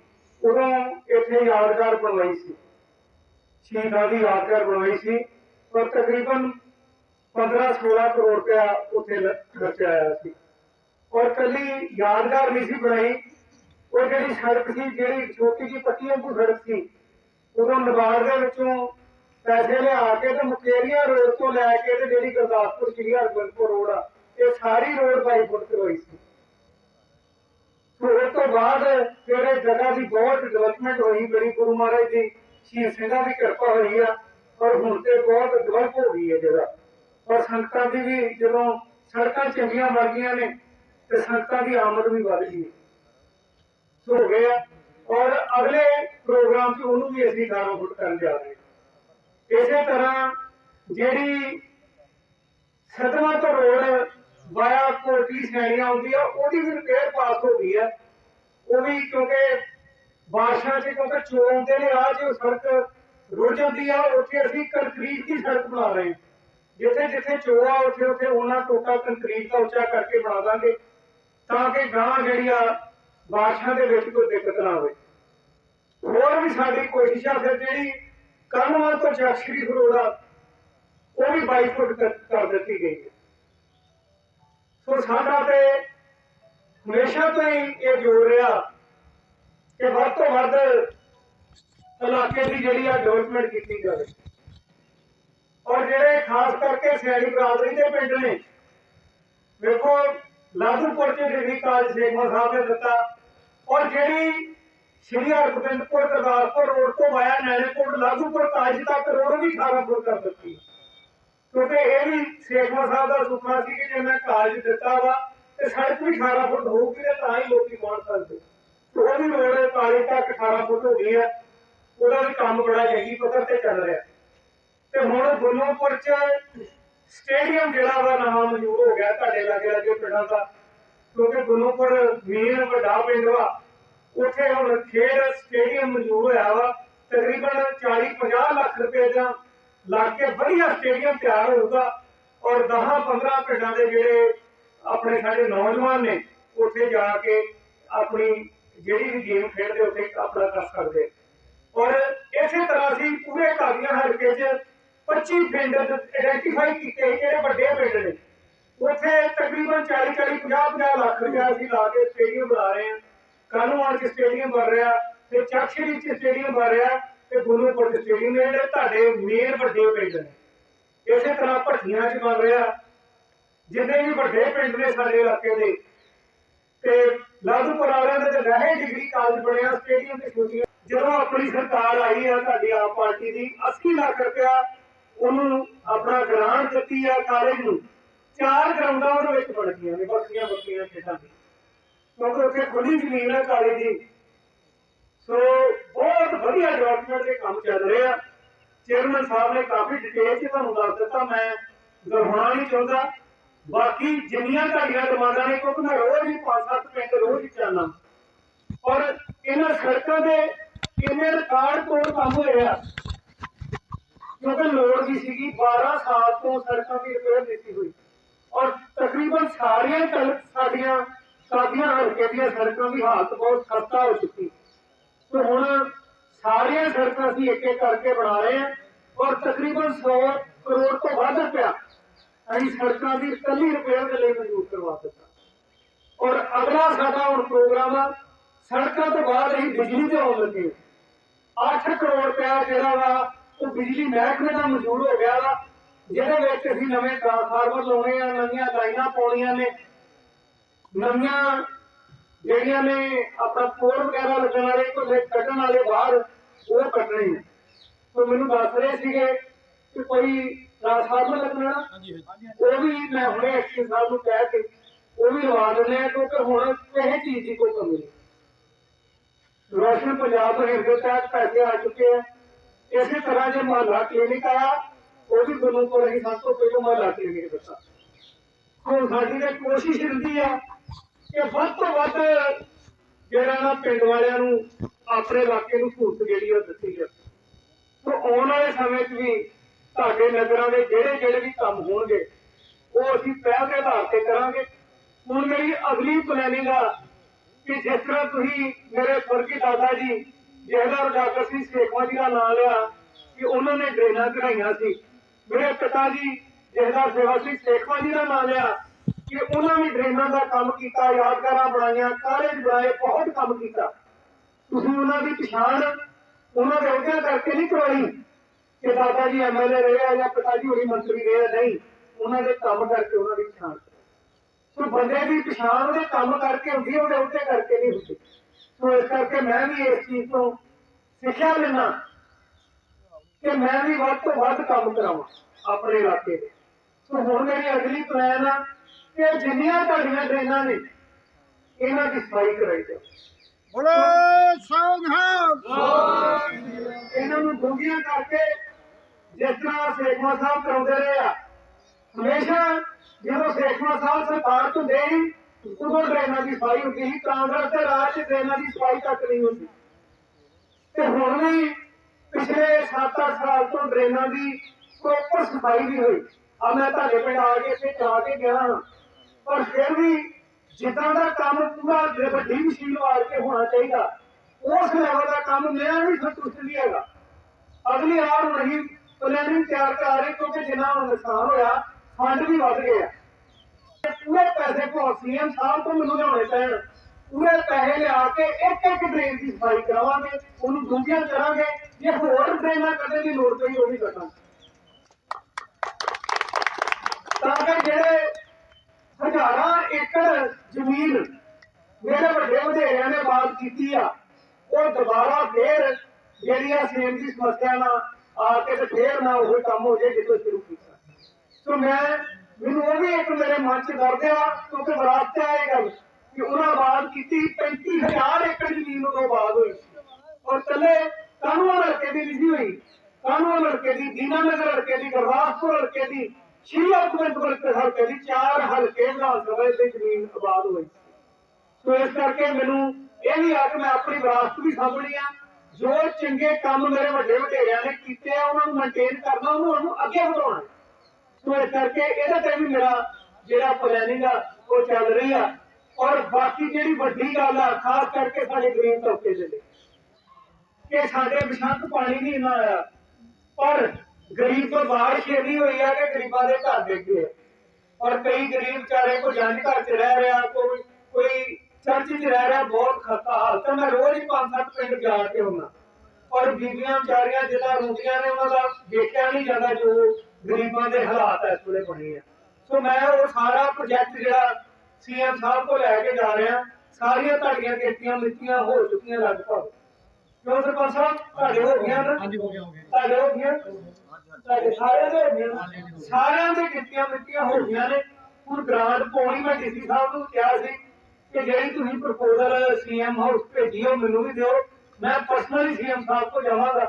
ਉਦੋਂ ਇੱਥੇ ਯਾਦਗਾਰ ਬਣਵਾਈ ਸੀ। ਸ਼ਹੀਦਾਂ ਦੀ ਯਾਦਗਾਰ ਬਣਵਾਈ ਸੀ। ਪਰ ਤਕਰੀਬਨ 15-16 ਕਰੋੜ ਰੁਪਇਆ ਉੱਥੇ ਖਰਚਿਆ ਆਇਆ ਸੀ। ਔਰ ਕੱਲੀ ਯਾਦਗਾਰ ਨਹੀਂ ਸੀ ਬਣਾਈ। ਉਹ ਜਿਹੜੀ ਸੜਕ ਸੀ, ਜਿਹੜੀ ਛੋਟੀ ਜਿਹੀ ਪੱਟੀ ਵਾਂਗੂ ਸੜਕ ਸੀ, ਉਦੋਂ ਨਵਾਰ ਦੇ ਵਿੱਚੋਂ ਪੈਸੇ ਲਿਆ ਕੇ ਤੇ ਮੁਕੇਰੀਆਂ ਰੋਡ ਤੋਂ ਲੈ ਕੇ ਤੇ ਜਿਹੜੀ ਗੁਰਦਾਸਪੁਰ, ਸ਼੍ਰੀ ਹਰਗੋਬਿੰਦਪੁਰ ਰੋਡ ਆ, ਇਹ ਸਾਰੀ ਰੋਡ ਬਾਈ ਫੁੱਟ ਕਰਵਾਈ ਸੀ। ਉਸ ਤੋਂ ਬਾਅਦ ਜਿਹੜੇ ਜਗ੍ਹਾ ਦੀ ਬਹੁਤ ਡਿਵੈਲਪਮੈਂਟ ਹੋਈ ਬੜੀ ਗੁਰੂ ਮਹਾਰਾਜ ਦੀ, ਸ਼ਹੀਦ ਸਿੰਘਾਂ ਦੀ ਕਿਰਪਾ ਹੋਈ ਆ ਔਰ ਹੁਣ ਤੇ ਬਹੁਤ ਡਿਵੈਲਪ ਹੋ ਗਈ ਹੈ ਜਗ੍ਹਾ। ਔਰ ਸੰਗਤਾਂ ਦੀ ਵੀ ਜਦੋਂ ਸੜਕਾਂ ਚੰਗੀਆਂ ਬਣ ਗਈਆਂ ਨੇ, ਤੇ ਸੰਗਤਾਂ ਦੀ ਆਮਦ ਵੀ ਵਧ ਗਈ। ਸੋ ਗਿਆ। ਔਰ ਅਗਲੇ ਪ੍ਰੋਗਰਾਮ 'ਚ ਉਹਨੂੰ ਵੀ ਅਸੀਂ 18 ਫੁੱਟ ਕਰਨ ਜਾ ਰਹੇ ਇਸੇ ਤਰ੍ਹਾਂ ਜਿਹੜੀ ਸਤਵਾਂ ਤੋਂ ਰੋਡ ਵਾਇਆ ਕੋਟੀ ਸੈਣੀਆਂ ਆਉਂਦੀ ਆ ਉਹਦੀ ਵੀ ਰਿਪੇਅਰ ਪਾਸ ਹੋ ਗਈ ਹੈ। ਉਹ ਵੀ ਕਿਉਂਕਿ ਬਾਰਿਸ਼ਾਂ 'ਚ ਕਿਉਂਕਿ ਚੋਰ ਆਉਂਦੇ ਨੇ ਆ ਜੋ ਸੜਕ ਰੁੜ ਜਾਂਦੀ ਆ, ਉੱਥੇ ਅਸੀਂ ਕੰਕਰੀਟ ਦੀ ਸੜਕ ਬਣਾ ਰਹੇ ਹਾਂ। ਜਿੱਥੇ ਜਿੱਥੇ ਚੋਰ ਉੱਥੇ ਉੱਥੇ ਉਹਨਾਂ ਟੋਟਾ ਕੰਕਰੀਟ ਦਾ ਉੱਚਾ ਕਰਕੇ ਬਣਾ ਦਾਂਗੇ, ਤਾਂ ਕਿ ਗਾਂ ਜਿਹੜੀ ਆ ਬਾਰਿਸ਼ਾਂ ਦੇ ਵਿੱਚ ਕੋਈ ਦਿੱਕਤ ਨਾ ਹੋਵੇ ਹੋਰ ਵੀ ਸਾਡੀ ਕੋਸ਼ਿਸ਼ ਆ, ਫਿਰ ਜਿਹੜੀ ਕਾਨੂੰਨ ਤੋਂ ਜਗਸ਼ਰੀ ਫਰੋੜਾ ਉਹ ਵੀ 22 ਫੁੱਟ ਕਰ ਕਰ ਦਿੱਤੀ ਗਈ ਹੈ। ਸੋ ਸਾਡਾ ਤੇ ਹਮੇਸ਼ਾ ਤੋਂ ਹੀ ਇਹ ਜੋੜ ਰਿਹਾ ਕਿ ਵੱਧ ਤੋਂ ਵੱਧ ਇਲਾਕੇ ਦੀ ਜਿਹੜੀ ਆ ਡਿਵੈਲਪਮੈਂਟ ਕੀਤੀ ਜਾਵੇ। ਔਰ ਜਿਹੜੇ ਖਾਸ ਕਰਕੇ ਸਿਆਣੀ ਬਰਾਦਰੀ ਦੇ ਪਿੰਡ ਨੇ ਵੇਖੋ ਲਾਧੂਪੁਰ ਚ ਡਿਗਰੀ ਕਾਲਜ ਸੇਖਵਾ ਸਾਹਿਬ ਨੇ ਦਿੱਤਾ। ਔਰ ਜਿਹੜੀ ਸ਼੍ਰੀ ਹਰਗੋਬਿੰਦਪੁਰ ਗੁਰਦਾਸਪੁਰ ਰੋਡ ਤੋਂ ਵਾਇਆ ਨੈਣੇਪੁਰ ਲਾਧੂਪੁਰ ਕਾਲਜ ਤੱਕ ਰੋਡ ਵੀ 18 ਫੁੱਟ ਕਰ ਦਿੱਤੀ। ਕਿਉਂਕਿ ਇਹ ਵੀ ਸੇਖਵਾ ਸਾਹਿਬ ਦਾ ਸੁਪਨਾ ਸੀ ਕਿ ਜੇ ਮੈਂ ਕਾਲਜ ਦਿੱਤਾ ਵਾ, ਤੇ ਸੜਕ ਵੀ 18 ਫੁੱਟ ਹੋਊਗੀ ਤੇ ਤਾਂ ਹੀ ਲੋਕੀ ਪਹੁੰਚ ਸਕਦੇ ਤੇ ਉਹ ਵੀ ਰੋਡ ਕਾਲਜ ਤੱਕ 18 ਫੁੱਟ ਹੋ ਗਈ ਹੈ। ਉਹਦਾ ਵੀ ਕੰਮ ਬੜਾ ਜਗੀ ਪੱਧਰ ਤੇ ਚੱਲ ਰਿਹਾ। ਤੇ ਹੁਣ ਗੁਰਨੂਪੁਰ ਚ ਸਟੇਡੀਅਮ ਜਿਹੜਾ ਵਾ ਨਵਾਂ ਮਨਜ਼ੂਰ ਹੋ ਗਿਆ, ਤੁਹਾਡੇ ਲਾਗੇ ਲਾਗੇ ਪਿੰਡਾਂ ਦਾ, ਕਿਉਂਕਿ ਗੁਰਨੂਪੁਰ ਵੀਰ ਵੱਡਾ ਪਿੰਡ ਵਾ, ਉੱਥੇ ਹੁਣ ਖੇਡ ਸਟੇਡੀਅਮ ਮਨਜ਼ੂਰ ਹੋਇਆ ਵਾ, ਤਕਰੀਬਨ 40 50 ਲੱਖ ਰੁਪਏ ਦਾ ਲੱਗ ਕੇ ਵਧੀਆ ਸਟੇਡੀਅਮ ਤਿਆਰ ਹੋਊਗਾ, ਔਰ 10 15 ਪਿੰਡਾਂ ਦੇ ਜਿਹੜੇ ਆਪਣੇ ਸਾਡੇ ਨੌਜਵਾਨ ਨੇ, ਉੱਥੇ ਜਾ ਕੇ ਆਪਣੀ ਜਿਹੜੀ ਵੀ ਗੇਮ ਖੇਡਦੇ, ਉੱਥੇ ਆਪਣਾ ਕਰ ਸਕਦੇ। ਔਰ ਇਸੇ ਤਰ੍ਹਾਂ ਅਸੀਂ ਪੂਰੇ ਕਾਦੀਆਂ ਹਲਕੇ 'ਚ 25 ਪਿੰਡ ਆਇਡੈਂਟੀਫਾਈ ਕੀਤੇ ਜਿਹੜੇ ਵੱਡੇ ਪਿੰਡ ਨੇ। ਉੱਥੇ ਤਕਰੀਬਨ 40 40 50 50 ਲੱਖ ਰੁਪਇਆ ਅਸੀਂ ਲਾ ਕੇ ਸਟੇਡੀਅਮ ਬਣਾ ਰਹੇ ਹਾਂ। ਕਾਨੂੰਨ ਚ ਸਟੇਡੀਅਮ ਬਣ ਰਿਹਾ, ਤੇ ਚੱਕਸ਼ਰੀ ਚ ਸਟੇਡੀਅਮ ਬਣ ਰਿਹਾ, ਤੇ ਗੁਰੂਪੁਰ ਚ ਸਟੇਡੀਅਮ ਨੇ, ਜਿਹੜੇ ਤੁਹਾਡੇ ਮੇਨ ਵੱਡੇ ਪਿੰਡ ਨੇ। ਇਸੇ ਤਰ੍ਹਾਂ ਭੱਠੀਆਂ ਚ ਬਣ ਰਿਹਾ। ਜਿੰਨੇ ਵੀ ਵੱਡੇ ਪਿੰਡ ਨੇ ਸਾਡੇ ਇਲਾਕੇ ਦੇ ਤੇ ਲਾਧੂਪੁਰ ਵਾਲਿਆਂ ਦੇ ਤੇ ਰਹੇ ਡਿਗਰੀ ਕਾਲਜ ਬਣਿਆ ਸਟੇਡੀਅਮ ਤੇ ਛੁੱਟੀਆਂ ਜਦੋਂ ਆਪਣੀ ਸਰਕਾਰ ਆਈ ਆ, ਤੁਹਾਡੀ ਆਪ ਪਾਰਟੀ ਦੀ 80 ਲੱਖ ਰੁਪਇਆ ਉਹਨੂੰ ਆਪਣਾ ਗ੍ਰਾਂਟ ਦਿੱਤੀ ਆ ਕਾਲਜ ਨੂੰ। ਚਾਰ ਗਰਾਊਂਡਾਂ ਉਹਦੇ ਵਿੱਚ ਬਣ ਗਈਆਂ ਨੇ ਬੱਕੀਆਂ ਬੱਕੀਆਂ ਖੇਡਾਂ ਦੀ। ਕਿਉਂਕਿ ਉੱਥੇ ਖੁੱਲੀ ਜ਼ਮੀਨ ਹੈ ਕਾਲਜ ਦੀ। ਸੋ ਬਹੁਤ ਵਧੀਆ ਡਿਵੈਲਪਮੈਂਟ ਦੇ ਕੰਮ ਚੱਲ ਰਹੇ ਆ। ਚੇਅਰਮੈਨ ਸਾਹਿਬ ਨੇ ਕਾਫੀ ਡਿਟੇਲ ਚ ਤੁਹਾਨੂੰ ਦੱਸ ਦਿੱਤਾ, ਮੈਂ ਦੁਹਰਾਉਣਾ ਨਹੀਂ ਚਾਹੁੰਦਾ ਬਾਕੀ ਜਿੰਨੀਆਂ ਤੁਹਾਡੀਆਂ ਡਿਮਾਂਡਾਂ ਨੇ, ਕਿਉਂਕਿ ਮੈਂ ਰੋਜ਼ ਹੀ ਪੰਜ ਸੱਤ ਪਿੰਡ ਰੋਜ਼ ਹੀ ਚੱਲਣਾ ਔਰ ਇਹਨਾਂ ਸੜਕਾਂ ਦੇ ਕਿੰਨੇ ਰਿਕਾਰਡ ਤੋੜ ਕੰਮ ਹੋਏ ਕਿਉਂਕਿ ਲੋੜ ਦੀ ਸੀਗੀ 12 ਸਾਲ ਤੋਂ ਸੜਕਾਂ ਦੀ ਰਿਪੇਅਰ ਨਹੀਂ ਹੋਈ। ਔਰ ਤਕਰੀਬਨ ਸਾਰੀਆਂ ਸਾਡੀਆਂ ਸਾਡੀਆਂ ਹਲਕੇ ਦੀਆਂ ਸੜਕਾਂ ਦੀ ਹਾਲਤ ਬਹੁਤ ਖਸਤਾ ਹੋ ਚੁੱਕੀ। ਸੋ ਹੁਣ ਸਾਰੀਆਂ ਸੜਕਾਂ ਅਸੀਂ ਇੱਕ ਇੱਕ ਕਰਕੇ ਬਣਾ ਰਹੇ ਹਾਂ ਔਰ ਤਕਰੀਬਨ 100 ਕਰੋੜ ਤੋਂ ਵੱਧ ਰੁਪਇਆ ਅਸੀਂ ਸੜਕਾਂ ਦੀ ਇਕੱਲੀ ਰਿਪੇਅਰ ਦੇ ਲਈ ਮਨਜ਼ੂਰ ਕਰਵਾ ਦਿੱਤਾ। ਔਰ ਅਗਲਾ ਸਾਡਾ ਹੁਣ ਪ੍ਰੋਗਰਾਮ ਆ, ਸੜਕਾਂ ਤੋਂ ਬਾਅਦ ਅਸੀਂ ਬਿਜਲੀ ਤੇ ਆਉਣ ਲੱਗੇ 8 ਕਰੋੜ ਰੁਪਇਆ ਜਿਹੜਾ ਵਾ, ਉਹ ਬਿਜਲੀ ਮਹਿਕਮੇ ਦਾ ਮਨਜ਼ੂਰ ਹੋ ਗਿਆ ਵਾ, ਜਿਹਦੇ ਵਿੱਚ ਅਸੀਂ ਨਵੇਂ ਟਰਾਂਸਫਾਰਮਰ ਲਾਉਣੇ ਆ, ਨਵੀਆਂ ਲਾਈਨਾਂ ਪਾਉਣੀਆਂ ਨੇ, ਨਵੀਆਂ ਜਿਹੜੀਆਂ ਨੇ ਆਪਣਾ ਪੋਲ ਵਗੈਰਾ ਲੱਗਣ ਵਾਲੇ ਕੋਈ ਕੱਢਣ ਵਾਲੇ ਬਾਹਰ, ਉਹ ਕੱਢਣੇ ਨੇ। तो ਮੈਨੂੰ ਦੱਸ ਰਹੇ ਸੀਗੇ ਕਿ ਕੋਈ ਟਰਾਂਸਫਾਰਮਰ ਲੱਗਣਾ। ਉਹ ਵੀ ਮੈਂ ਹੁਣੇ ਐਕਸ਼ਨ ਸਾਹਿਬ ਨੂੰ ਕਹਿ ਕੇ ਉਹ ਵੀ ਲਵਾ ਦਿੰਦੇ ਆ, ਕਿਉਂਕਿ ਹੁਣ ਕਿਸੇ ਚੀਜ਼ ਦੀ ਕੋਈ ਕਮੀ ਨਹੀਂ। ਰੋਸ਼ਨ ਪੰਜਾਬ ਮੁਹਿੰਮ ਦੇ ਤਹਿਤ ਪੈਸੇ ਆ ਚੁੱਕੇ ਆ। ਇਸੇ ਤਰ੍ਹਾਂ ਜੇ ਮਹੱਲਾ ਕਲੀਨਿਕ ਆਇਆ ਉਹ ਵੀ ਗੁਰੂ ਕੋਲ ਹੀ ਸਭ ਤੋਂ ਪਹਿਲਾਂ ਮਹੱਲਾ ਕਲੀਨਿਕ ਦਿੱਤਾ ਹੁਣ ਸਾਡੀ ਤੇ ਕੋਸ਼ਿਸ਼ ਹੁੰਦੀ ਆ ਕਿ ਵੱਧ ਤੋਂ ਵੱਧ ਜਿਹੜਾ ਨਾ ਪਿੰਡ ਵਾਲਿਆਂ ਨੂੰ, ਆਪਣੇ ਇਲਾਕੇ ਨੂੰ ਸਹੂਲਤ ਜਿਹੜੀ ਉਹ ਦਿੱਤੀ ਜਾਵੇ। ਸੋ ਆਉਣ ਵਾਲੇ ਸਮੇਂ 'ਚ ਵੀ ਤੁਹਾਡੇ ਨਗਰਾਂ ਦੇ ਜਿਹੜੇ ਜਿਹੜੇ ਵੀ ਕੰਮ ਹੋਣਗੇ, ਉਹ ਅਸੀਂ ਪਹਿਲ ਦੇ ਆਧਾਰ ਤੇ ਕਰਾਂਗੇ। ਹੁਣ ਮੇਰੀ ਅਗਲੀ ਪਲੈਨਿੰਗ ਆ ਕਿ ਜਿਸ ਤਰ੍ਹਾਂ ਤੁਸੀਂ ਮੇਰੇ ਸਵਰਗੀ ਦਾਦਾ ਜੀ ਜਿਹੜਾ ਡਾਕਟਰ ਸੀ, ਸੇਖਵਾ ਜੀ ਦਾ ਨਾਮ ਲਿਆ, ਕਿ ਉਹਨਾਂ ਨੇ ਡਰੇਨਾਂ ਕਢਾਈਆਂ ਸੀ। ਮੇਰੇ ਪਿਤਾ ਜੀ ਜਿਹੜਾ ਸੇਵਾ ਸਿੰਘ ਸੇਖਵਾ ਜੀ ਦਾ ਨਾਮ ਲਿਆ ਕਿ ਉਹਨਾਂ ਨੇ ਡਰੇਨਾਂ ਦਾ ਕੰਮ ਕੀਤਾ, ਯਾਦਗਾਰਾਂ ਬਣਾਈਆਂ ਕਾਲਜ ਬਣਾਏ, ਬਹੁਤ ਕੰਮ ਕੀਤਾ। ਤੁਸੀਂ ਉਹਨਾਂ ਦੀ ਪਛਾਣ ਉਹਨਾਂ ਦੇ ਅਹੁਦਿਆਂ ਕਰਕੇ ਨਹੀਂ ਕਰਵਾਈ ਕਿ ਦਾਦਾ ਜੀ ਐਮਐਲਏ ਰਹੇ ਆ ਜਾਂ ਪਿਤਾ ਜੀ ਹੋਰੀ ਮੰਤਰੀ ਰਹੇ ਆ ਨਹੀਂ ਉਹਨਾਂ ਦੇ ਕੰਮ ਕਰਕੇ ਉਹਨਾਂ ਦੀ ਪਛਾਣ। ਸੋ ਬੰਦੇ ਦੀ ਪਛਾਣ ਉਹਦੇ ਕੰਮ ਕਰਕੇ ਹੁੰਦੀ ਹੈ ਉਹਦੇ ਉੱਤੇ ਕਰਕੇ ਨਹੀਂ ਹੁੰਦੀ। ਸੋ ਇਸ ਕਰਕੇ ਮੈਂ ਵੀ ਇਸ ਚੀਜ਼ ਤੋਂ ਸਿੱਖਿਆ ਲੈਣਾ ਕਿ ਮੈਂ ਵੀ ਵੱਧ ਤੋਂ ਵੱਧ ਕੰਮ ਕਰਾਵਾਂ ਆਪਣੇ ਇਲਾਕੇ ਦੇ। ਸੋ ਹੁਣ ਮੇਰੀ ਅਗਲੀ ਪਲਾਨ ਆ ਕਿ ਜਿੰਨੀਆਂ ਤੁਹਾਡੀਆਂ ਟ੍ਰੇਨਾਂ ਨੇ ਇਹਨਾਂ ਦੀ ਸਫ਼ਾਈ ਕਰਾਈ ਜਾਵੇ। ਬੋਲੇ ਸੋਨਹਾਲ ਇਹਨਾਂ ਨੂੰ ਡੂੰਘੀਆਂ ਕਰਕੇ ਜਿਸ ਤਰ੍ਹਾਂ ਸੇਖਵਾ ਸਾਹਿਬ ਕਰਾਉਂਦੇ ਰਹੇ ਆ, ਹਮੇਸ਼ਾ ਜਦੋਂ ਸੇਖਵਾ ਸਾਹਿਬ ਸਰਕਾਰ ਤੋਂ ਦੇ ਉਦੋਂ ਡਰੇਨਾਂ ਦੀ ਸਫ਼ਾਈ ਹੁੰਦੀ ਸੀ, ਕਾਂਗਰਸ ਦੇ ਰਾਜ 'ਚ ਡਰੇਨਾਂ ਦੀ ਸਫ਼ਾਈ ਤੱਕ ਨਹੀਂ ਹੁੰਦੀ। ਤੇ ਹੁਣ ਵੀ ਪਿਛਲੇ 7-8 ਸਾਲ ਤੋਂ ਡਰੇਨਾਂ ਦੀ ਪ੍ਰੋਪਰ ਸਫ਼ਾਈ ਵੀ ਹੋਈ। ਆ ਮੈਂ ਤੁਹਾਡੇ ਪਿੰਡ ਆ ਕੇ ਇੱਥੇ ਜਾ ਕੇ ਗਿਆ ਪਰ ਫਿਰ ਵੀ ਜਿੱਦਾਂ ਦਾ ਕੰਮ ਪੂਰਾ ਵੱਡੀ ਮਸ਼ੀਨ ਵਾਲ ਕੇ ਹੋਣਾ ਚਾਹੀਦਾ, ਉਸ ਲੈਵਲ ਦਾ ਕੰਮ ਮੇਰਾ ਵੀ ਸੰਤੁਸ਼ਟ ਨਹੀਂ ਹੈਗਾ। ਅਗਲੀ ਵਾਰ ਨਹੀਂ ਪਲੈਨਿੰਗ ਤਿਆਰ ਕਰ ਰਹੇ, ਕਿਉਂਕਿ ਜਿੰਨਾ ਨੁਕਸਾਨ ਹੋਇਆ ਫੰਡ ਵੀ ਵੱਧ ਗਏ ਪੂਰੇ ਪੈਸੇ ਭੋਲ ਸੀਐਮ ਸਾਹਿਬ ਤੋਂ ਮੈਨੂੰ ਲਿਆਉਣੇ ਪੈਣ। ਪੂਰੇ ਪੈਸੇ ਲਿਆ ਕੇ ਇੱਕ ਇੱਕ ਡਰੇਨ ਦੀ ਸਫ਼ਾਈ ਕਰਾਵਾਂਗੇ, ਉਹਨੂੰ ਡੂੰਘੀਆਂ ਕਰਾਂਗੇ। ਜੇ ਹੋਰ ਡਰੇਨਾਂ ਕੱਢਣ ਦੀ ਲੋੜ ਪਈ, ਉਹ ਵੀ ਕੱਢਾਂਗੇ। ਤਾਂ ਕਿ ਜਿਹੜੇ ਹਜ਼ਾਰਾਂ ਏਕੜ ਜ਼ਮੀਨ ਮੇਰੇ ਵੱਡੇ ਵਧੇਰਿਆਂ ਨੇ ਬਾਤ ਕੀਤੀ ਆ, ਉਹ ਦੁਬਾਰਾ ਫੇਰ ਜਿਹੜੀਆਂ ਸੇਮ ਦੀ ਸਮੱਸਿਆ ਨਾਲ ਆ ਕੇ ਤੇ ਫੇਰ ਨਾ ਉਹ ਕੰਮ ਹੋ ਜਾਏ ਜਿੱਦੋਂ ਸ਼ੁਰੂ ਕੀਤਾ। ਸੋ ਮੈਂ, ਮੈਨੂੰ ਉਹ ਵੀ ਇੱਕ ਮੇਰੇ ਮਨ ਚ ਦਰਦ ਆ, ਕਿਉਂਕਿ ਵਿਰਾਸਤ ਆ ਇਹ ਗੱਲ, ਕਿ ਉਹਨਾਂ ਬਾਤ ਕੀਤੀ 35000 ਏਕੜ ਜ਼ਮੀਨ ਉਦੋਂ ਬਾਅਦ ਹੋਈ ਔਰ ਕੱਲੇ ਕਾਨੂੰਨ ਹਲਕੇ ਦੀ ਨਹੀਂ ਹੋਈ? ਕਾਨੂੰਨ ਹਲਕੇ ਦੀ? ਦੀਨਾਨਗਰ ਹਲਕੇ ਦੀ, ਗੁਰਦਾਸਪੁਰ ਹਲਕੇ ਦੀ, ਸ਼੍ਰੀ ਅਕਬਰਪੁਰ ਹਲਕੇ ਦੀ ਚਾਰ ਹਲਕੇ ਵਿਧਾਨ ਸਭਾ ਦੇ ਜ਼ਮੀਨ ਆਬਾਦ ਹੋਈ ਸੋ ਇਸ ਕਰਕੇ ਮੈਨੂੰ ਇਹ ਵੀ ਆ ਕਿ ਮੈਂ ਆਪਣੀ ਵਿਰਾਸਤ ਵੀ ਸਾਂਭਣੀ ਆ ਜੋ ਚੰਗੇ ਕੰਮ ਮੇਰੇ ਵੱਡੇ ਵਡੇਰਿਆਂ ਨੇ ਕੀਤੇ ਆ, ਉਹਨਾਂ ਨੂੰ ਮੇਨਟੇਨ ਕਰਨਾ, ਉਹਨੂੰ ਅੱਗੇ ਵਧਾਉਣਾ। ਸੋ ਇਸ ਕਰਕੇ ਇਹਦਾ ਤੇ ਵੀ ਮੇਰਾ ਜਿਹੜਾ ਪਲੈਨਿੰਗ ਆ, ਉਹ ਚੱਲ ਰਹੀ ਆ। ਔਰ ਬਾਕੀ ਜਿਹੜੀ ਵੱਡੀ ਗੱਲ ਆ, ਖਾਸ ਕਰਕੇ ਸਾਡੇ ਗਰੀਬ ਤਬਕੇ ਦੇ ਲਈ। ਕਿ ਸਾਡੇ ਬਿਸ਼ੰਤ ਪਾਣੀ ਨਹੀਂ ਨਾ ਆਇਆ। ਪਰ ਗਰੀਬ ਤੋਂ ਬਾਰਿਸ਼ ਇਹਦੀ ਹੋਈ ਆ ਕਿ ਗਰੀਬਾਂ ਦੇ ਘਰ ਡਿੱਗੇ ਔਰ ਕਈ ਗਰੀਬ ਵਿਚਾਰੇ ਕੋਈ ਜੰਜ ਘਰ 'ਚ ਰਹਿ ਰਿਹਾ ਕੋਈ ਕੋਈ ਚਰਚ 'ਚ ਰਹਿ ਰਿਹਾ ਬਹੁਤ ਖਸਤਾ ਹਾਲਤ। ਮੈਂ ਰੋਜ਼ ਹੀ ਪੰਜ ਸੱਤ ਪਿੰਡ ਜਾ ਕੇ ਹੁੰਦਾ ਔਰ ਬੀਬੀਆਂ ਵਿਚਾਰੀਆਂ ਜਿਹੜਾ ਰੋਂਦੀਆਂ ਨੇ ਉਹਨਾਂ ਦਾ ਦੇਖਿਆ ਨਹੀਂ ਜਾਂਦਾ ਜੋ ਗਰੀਬਾਂ ਦੇ ਹਾਲਾਤ ਇਸ ਵੇਲੇ ਬਣੇ ਆ। ਸੋ ਮੈਂ ਉਹ ਸਾਰਾ ਪ੍ਰੋਜੈਕਟ ਜਿਹੜਾ ਸੀਐਮ ਸਾਹਿਬ ਕੋਲ ਲੈ ਕੇ ਜਾ ਰਿਹਾ ਸਾਰੀਆਂ ਤੁਹਾਡੀਆਂ ਕਿਸ਼ਤੀਆਂ ਮਿੱਤੀਆਂ ਹੋ ਚੁੱਕੀਆਂ ਲਗਭਗ। ਕਿਉਂ ਸਰਪੰਚ ਸਾਹਿਬ? ਤੁਹਾਡੇ ਹੋ ਗਈਆਂ ਨਾ? ਹਾਂਜੀ ਹੋ ਗਿਆ ਹੋ ਗਿਆ ਤੁਹਾਡੇ ਹੋ ਗਈਆਂ? ਤੁਹਾਡੇ ਸਾਰਿਆਂ ਦੇ ਹੋ ਗਈਆਂ ਸਾਰਿਆਂ ਦੇ ਕਿਸ਼ਤੀਆਂ ਮਿੱਤੀਆਂ ਹੋ ਗਈਆਂ ਨੇ। ਹੁਣ ਗ੍ਰਾਂਟ ਪਾਉਣੀ ਮੈਂ ਡੀਸੀ ਸਾਹਿਬ ਨੂੰ ਕਿਹਾ ਸੀ। ਕਿ ਜਿਹੜੀ ਤੁਸੀਂ ਪ੍ਰਪੋਜ਼ਲ ਸੀਐਮ ਹਾਊਸ ਭੇਜੀ ਉਹ ਮੈਨੂੰ ਵੀ ਦਿਓ। ਮੈਂ ਪਰਸਨਲੀ ਸੀਐਮ ਸਾਹਿਬ ਕੋਲ ਜਾਵਾਂਗਾ।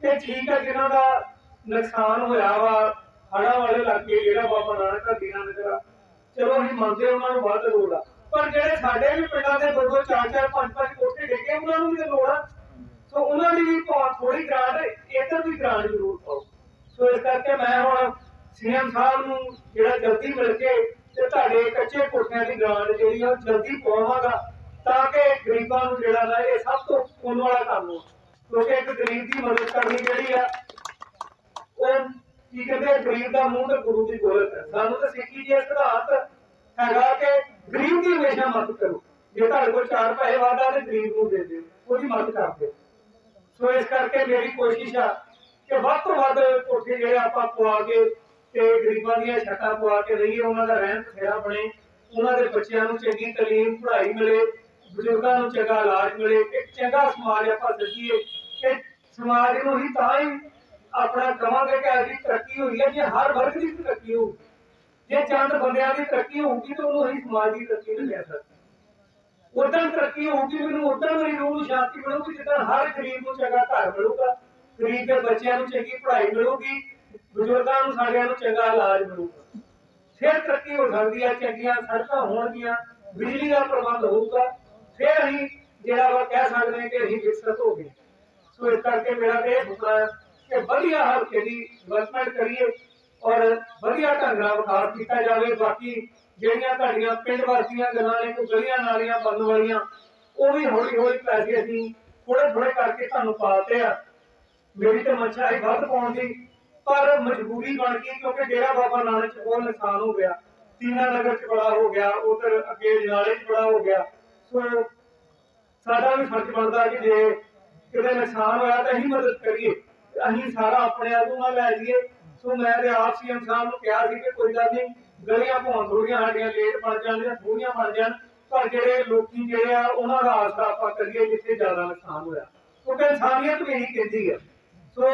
ਤੇ ਠੀਕ ਹੈ ਜਿਨ੍ਹਾਂ ਦਾ ਨੁਕਸਾਨ ਹੋਇਆ ਵਾ, ਹੜ੍ਹਾਂ ਵਾਲੇ ਇਲਾਕੇ ਜਿਹੜਾ ਬਾਬਾ ਨਾਨਕ ਦਾ ਦੀਨਾ ਨਗਰ ਚਲੋ, ਅਸੀਂ ਮੰਨਦੇ ਉਹਨਾਂ ਨੂੰ ਵੱਧ ਲੋੜ ਆ। ਪਰ ਜਿਹੜੇ ਸਾਡੇ ਵੀ ਪਿੰਡਾਂ ਦੇ ਦੋ ਦੋ, ਚਾਰ ਚਾਰ, ਪੰਜ ਪੰਜ ਕੋਠੇ ਡਿੱਗੇ, ਉਹਨਾਂ ਨੂੰ ਵੀ ਲੋੜ ਆ। ਸੋ ਉਹਨਾਂ ਦੀ ਵੀ ਥੋੜੀ ਗ੍ਰਾਂਟ ਇੱਧਰ ਵੀ ਗ੍ਰਾਂਟ ਜ਼ਰੂਰ ਪਾਓ। ਸੋ ਇਸ ਕਰਕੇ ਮੈਂ ਹੁਣ ਸੀਐਮ ਸਾਹਿਬ ਨੂੰ ਜਿਹੜਾ ਜਲਦੀ ਮਿਲ ਕੇ ਤੇ ਤੁਹਾਡੇ ਕੱਚੇ ਕੋਠਿਆਂ ਦੀ ਗ੍ਰਾਂਟ ਜਿਹੜੀ ਆ ਜਲਦੀ ਪਵਾਵਾਂਗਾ ਤਾਂ ਕਿ ਗਰੀਬਾਂ ਨੂੰ ਜਿਹੜਾ ਨਾ ਇਹ ਸਭ ਤੋਂ ਪੁੰਨ ਵਾਲਾ ਕੰਮ ਹੋ ਕਿਉਂਕਿ ਇੱਕ ਗਰੀਬ ਦੀ ਮਦਦ ਕਰਨੀ ਜਿਹੜੀ ਆ, ਉਹ ਕੀ ਕਹਿੰਦੇ ਗਰੀਬ ਦਾ ਮੂੰਹ ਤੇ ਗੁਰੂ ਦੀ ਗੋਲਕ ਹੈ। ਸਾਨੂੰ ਤਾਂ ਸਿੱਖੀ ਜੀ ਸਿਧਾਂਤ ਹੈਗਾ ਕਿ ਗਰੀਬ ਦੀ ਹਮੇਸ਼ਾ ਮਦਦ ਕਰੋ। ਜੇ ਤੁਹਾਡੇ ਕੋਲ ਚਾਰ ਪੈਸੇ ਵਾਦਾ ਤੇ ਗਰੀਬ ਨੂੰ ਦੇ ਦਿਓ, ਉਹਦੀ ਮਦਦ ਕਰ ਦਿਓ। ਸੋ ਇਸ ਕਰਕੇ ਮੇਰੀ ਕੋਸ਼ਿਸ਼ ਆ ਕਿ ਵੱਧ ਤੋਂ ਵੱਧ ਕੋਠੇ ਜਿਹੜੇ ਆਪਾਂ ਪਵਾ ਕੇ ਤੇ ਗਰੀਬਾਂ ਦੀਆਂ ਛੱਤਾਂ ਪਵਾ ਕੇ ਰਹੀਏ ਉਹਨਾਂ ਦਾ ਰਹਿਣ ਖੇੜਾ ਬਣੇ, ਉਹਨਾਂ ਦੇ ਬੱਚਿਆਂ ਨੂੰ ਚੰਗੀ ਤਾਲੀਮ, ਪੜ੍ਹਾਈ ਮਿਲੇ, ਬਜ਼ੁਰਗਾਂ ਨੂੰ ਚੰਗਾ ਇਲਾਜ ਮਿਲੇ, ਇੱਕ ਚੰਗਾ ਸਮਾਜ ਆਪਾਂ ਸਜੀਏ ਕਿ ਸਮਾਜ ਨੂੰ ਹੀ ਤਾਂ ਹੀ ਆਪਣਾ ਕਵਾਂਗੇ ਕਿ ਅੱਜ ਤਰੱਕੀ ਹੋਈ ਹੈ, ਜੇ ਹਰ ਵਰਗ ਦੀ ਤਰੱਕੀ ਹੋਊ, ਜੇ ਚੰਦ ਬੰਦਿਆਂ ਦੀ ਤਰੱਕੀ ਹੋਊਗੀ ਤਾਂ ਉਹਨੂੰ ਅਸੀਂ ਸਮਾਜ ਦੀ ਤਰੱਕੀ ਨਹੀਂ ਲੈ ਸਕਦੇ। ਉਦਾਂ ਤਰੱਕੀ ਹੋਊਗੀ, ਮੈਨੂੰ ਉਦਾਂ ਮੇਰੀ ਰੂਹ ਨੂੰ ਸ਼ਾਂਤੀ ਮਿਲੂਗੀ, ਜਿੱਦਾਂ ਹਰ ਗਰੀਬ ਨੂੰ ਚੰਗਾ ਘਰ ਮਿਲੂਗਾ, ਗਰੀਬ ਦੇ ਬੱਚਿਆਂ ਨੂੰ ਚੰਗੀ ਪੜ੍ਹਾਈ ਮਿਲੂਗੀ ਬਜ਼ੁਰਗਾਂ ਨੂੰ ਸਾਰਿਆਂ ਨੂੰ ਚੰਗਾ ਇਲਾਜ ਮਿਲੂਗਾ। ਫਿਰ ਤਰੱਕੀ ਹੋ ਸਕਦੀ ਹੈ ਚੰਗੀਆਂ ਸੜਕਾਂ ਹੋਣਗੀਆਂ, ਬਿਜਲੀ ਦਾ ਪ੍ਰਬੰਧ ਹੋਊਗਾ। ਫਿਰ ਅਸੀਂ ਜਿਹੜਾ ਵਾ ਕਹਿ ਸਕਦੇ ਹਾਂ ਕਿ ਅਸੀਂ ਵਿਕਸਿਤ ਹੋ ਗਏ। ਸੋ ਇਸ ਕਰਕੇ ਮੇਰਾ ਇਹ ਸੁਪਨਾ ਹੈ ਕਿ ਵਧੀਆ ਹਲਕੇ ਦੀ ਡਿਵੈਲਪਮੈਂਟ ਕਰੀਏ ਔਰ ਵਧੀਆ ਢੰਗ ਨਾਲ ਵਿਕਾਸ ਕੀਤਾ ਜਾਵੇ। ਬਾਕੀ ਜਿਹੜੀਆਂ ਤੁਹਾਡੀਆਂ ਪਿੰਡ ਵਾਸੀਆਂ ਗੱਲਾਂ ਨੇ, ਕੋਈ ਗਲੀਆਂ ਨਾਲੀਆਂ ਬਣਨ ਵਾਲੀਆਂ, ਉਹ ਵੀ ਹੌਲੀ ਹੌਲੀ ਪੈਸੇ ਅਸੀਂ ਥੋੜੇ ਥੋੜੇ ਕਰਕੇ ਤੁਹਾਨੂੰ ਪਾਤੇ ਆ। ਮੇਰੀ ਤਾਂ ਮੱਛਾ ਹੈ ਵੱਧ ਪਾਉਣ ਦੀ ਪਰ ਮਜਬੂਰੀ ਬਣ ਗਈ ਕਿਉਂਕਿ ਡੇਰਾ ਬਾਬਾ ਨਾਨਕ ਚ ਬਹੁਤ ਨੁਕਸਾਨ ਹੋ ਗਿਆ। ਤੀਨਾ ਨਗਰ ਚ ਬੜਾ ਹੋ ਗਿਆ, ਉਧਰ ਅੱਗੇ ਜਨਾਲੇ ਚ ਬੜਾ ਹੋ ਗਿਆ। ਸੋ ਸਾਡਾ ਵੀ ਫਰਜ਼ ਬਣਦਾ ਕਿ ਜੇ ਕਿਤੇ ਨੁਕਸਾਨ ਹੋਇਆ ਤਾਂ ਅਸੀਂ ਮਦਦ ਕਰੀਏ, ਅਸੀਂ ਸਾਰਾ ਆਪਣੇ ਆਪ ਨੂੰ ਨਾ ਲੈ ਜਾਈਏ ਸੋ ਮੈਂ ਤੇ ਆਪ ਸੀਐਮ ਸਾਹਿਬ ਨੂੰ ਕਿਹਾ ਸੀ ਕਿ ਕੋਈ ਗੱਲ ਨਹੀਂ, ਗਲੀਆਂ ਭਾਵੇਂ ਥੋੜੀਆਂ ਸਾਡੀਆਂ ਲੇਟ ਬਣ ਜਾਣਗੀਆਂ ਥੋੜੀਆਂ ਬਣ ਜਾਣ, ਪਰ ਜਿਹੜੇ ਲੋਕੀ ਜਿਹੜੇ ਆ, ਉਹਨਾਂ ਦਾ ਆਸਰਾ ਆਪਾਂ ਕਰੀਏ ਜਿੱਥੇ ਜ਼ਿਆਦਾ ਨੁਕਸਾਨ ਹੋਇਆ। ਕਿਉਂਕਿ ਇਨਸਾਨੀਅਤ ਵੀ ਇਹੀ ਕਹਿੰਦੀ ਹੈ ਸੋ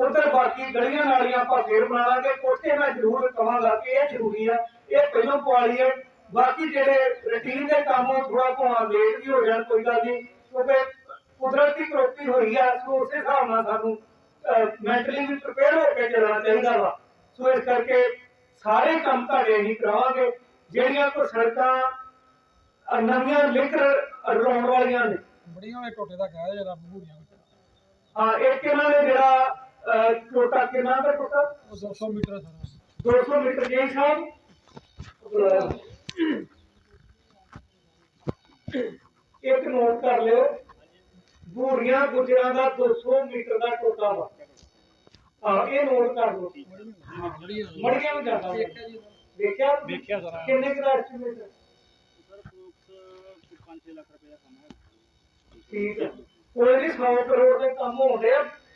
ਉਧਰ ਬਾਕੀ ਗਲੀਆਂ ਨਾਲੀਆਂ ਆਪਾਂ ਫੇਰ ਬਣਾਵਾਂਗੇ ਕੋਠੇ ਮੈਂ ਜ਼ਰੂਰ ਕਵਾਂਗਾ ਕਿ ਇਹ ਜ਼ਰੂਰੀ ਆ। ਇਹ ਪਹਿਲਾਂ ਪਵਾਲੀ ਹੈ ਬਾਕੀ ਜਿਹੜੇ ਰੁਟੀਨ ਦੇ ਕੰਮ ਉਹ ਥੋੜਾ ਭਾਵੇਂ ਲੇਟ ਵੀ ਹੋ ਜਾਣ ਕੋਈ ਗੱਲ ਨਹੀਂ। ਕਿਉਂਕਿ ਕੁਦਰਤੀ ਕਰੋਪੀ ਹੋਈ ਆ ਸੋ ਉਸੇ ਹਿਸਾਬ ਨਾਲ ਸਾਨੂੰ ਮੈਂਟਲੀ ਵੀ ਪ੍ਰਿਪੇਅਰ ਹੋ ਕੇ ਚੱਲਣਾ ਚਾਹੀਦਾ ਵਾ। ਸੋ ਇਸ ਕਰਕੇ ਸਾਰੇ ਕੰਮ ਤੁਹਾਡੇ ਹੀ ਕਰਾਵਾਂਗੇ। ਜਿਹੜੀਆਂ ਕੋ ਸੜਕਾਂ ਨਵੀਆਂ ਲਿੰਕ ਰਲਾਉਣ ਵਾਲੀਆਂ ਨੇ। ਬੜੀਆਂ ਨੇ ਟੋਟੇ ਦਾ ਕਹਿਆ ਜਰਾ ਵਿੱਚ। ਹਾਂ ਇੱਕ ਇਹਨਾਂ ਨੇ ਜਿਹੜਾ ਟੋਟਾ ਕਿੰਨਾ ਦਾ ਟੋਟਾ ਉਹ 200 ਮੀਟਰ ਸਾਰਾ। 200 ਮੀਟਰ ਜੀ ਸਾਹਿਬ। ਇੱਕ ਨੋਟ ਕਰ ਲਿਓ। ਬੂੜੀਆਂ ਗੁਜਰਾਂ ਦਾ 200 ਮੀਟਰ ਦਾ ਟੋਟਾ ਵਾ। ਹਾਂ ਇਹ ਨੋਟ ਕਰ ਲਓ। ਮੜੀਆਂ ਨੂੰ। ਜਾਂਦਾ ਦੇਖਿਆ ਦੇਖਿਆ? ਸਾਰਾ। ਕਿੰਨੇ ਦਾ ਐਸਟੀਮੇਟ ਠੀਕ ਹੈ। ਕੋਈ ਨਹੀਂ 100 ਕਰੋੜ ਦੇ ਕੰਮ ਹੋਣਦੇ ਆ।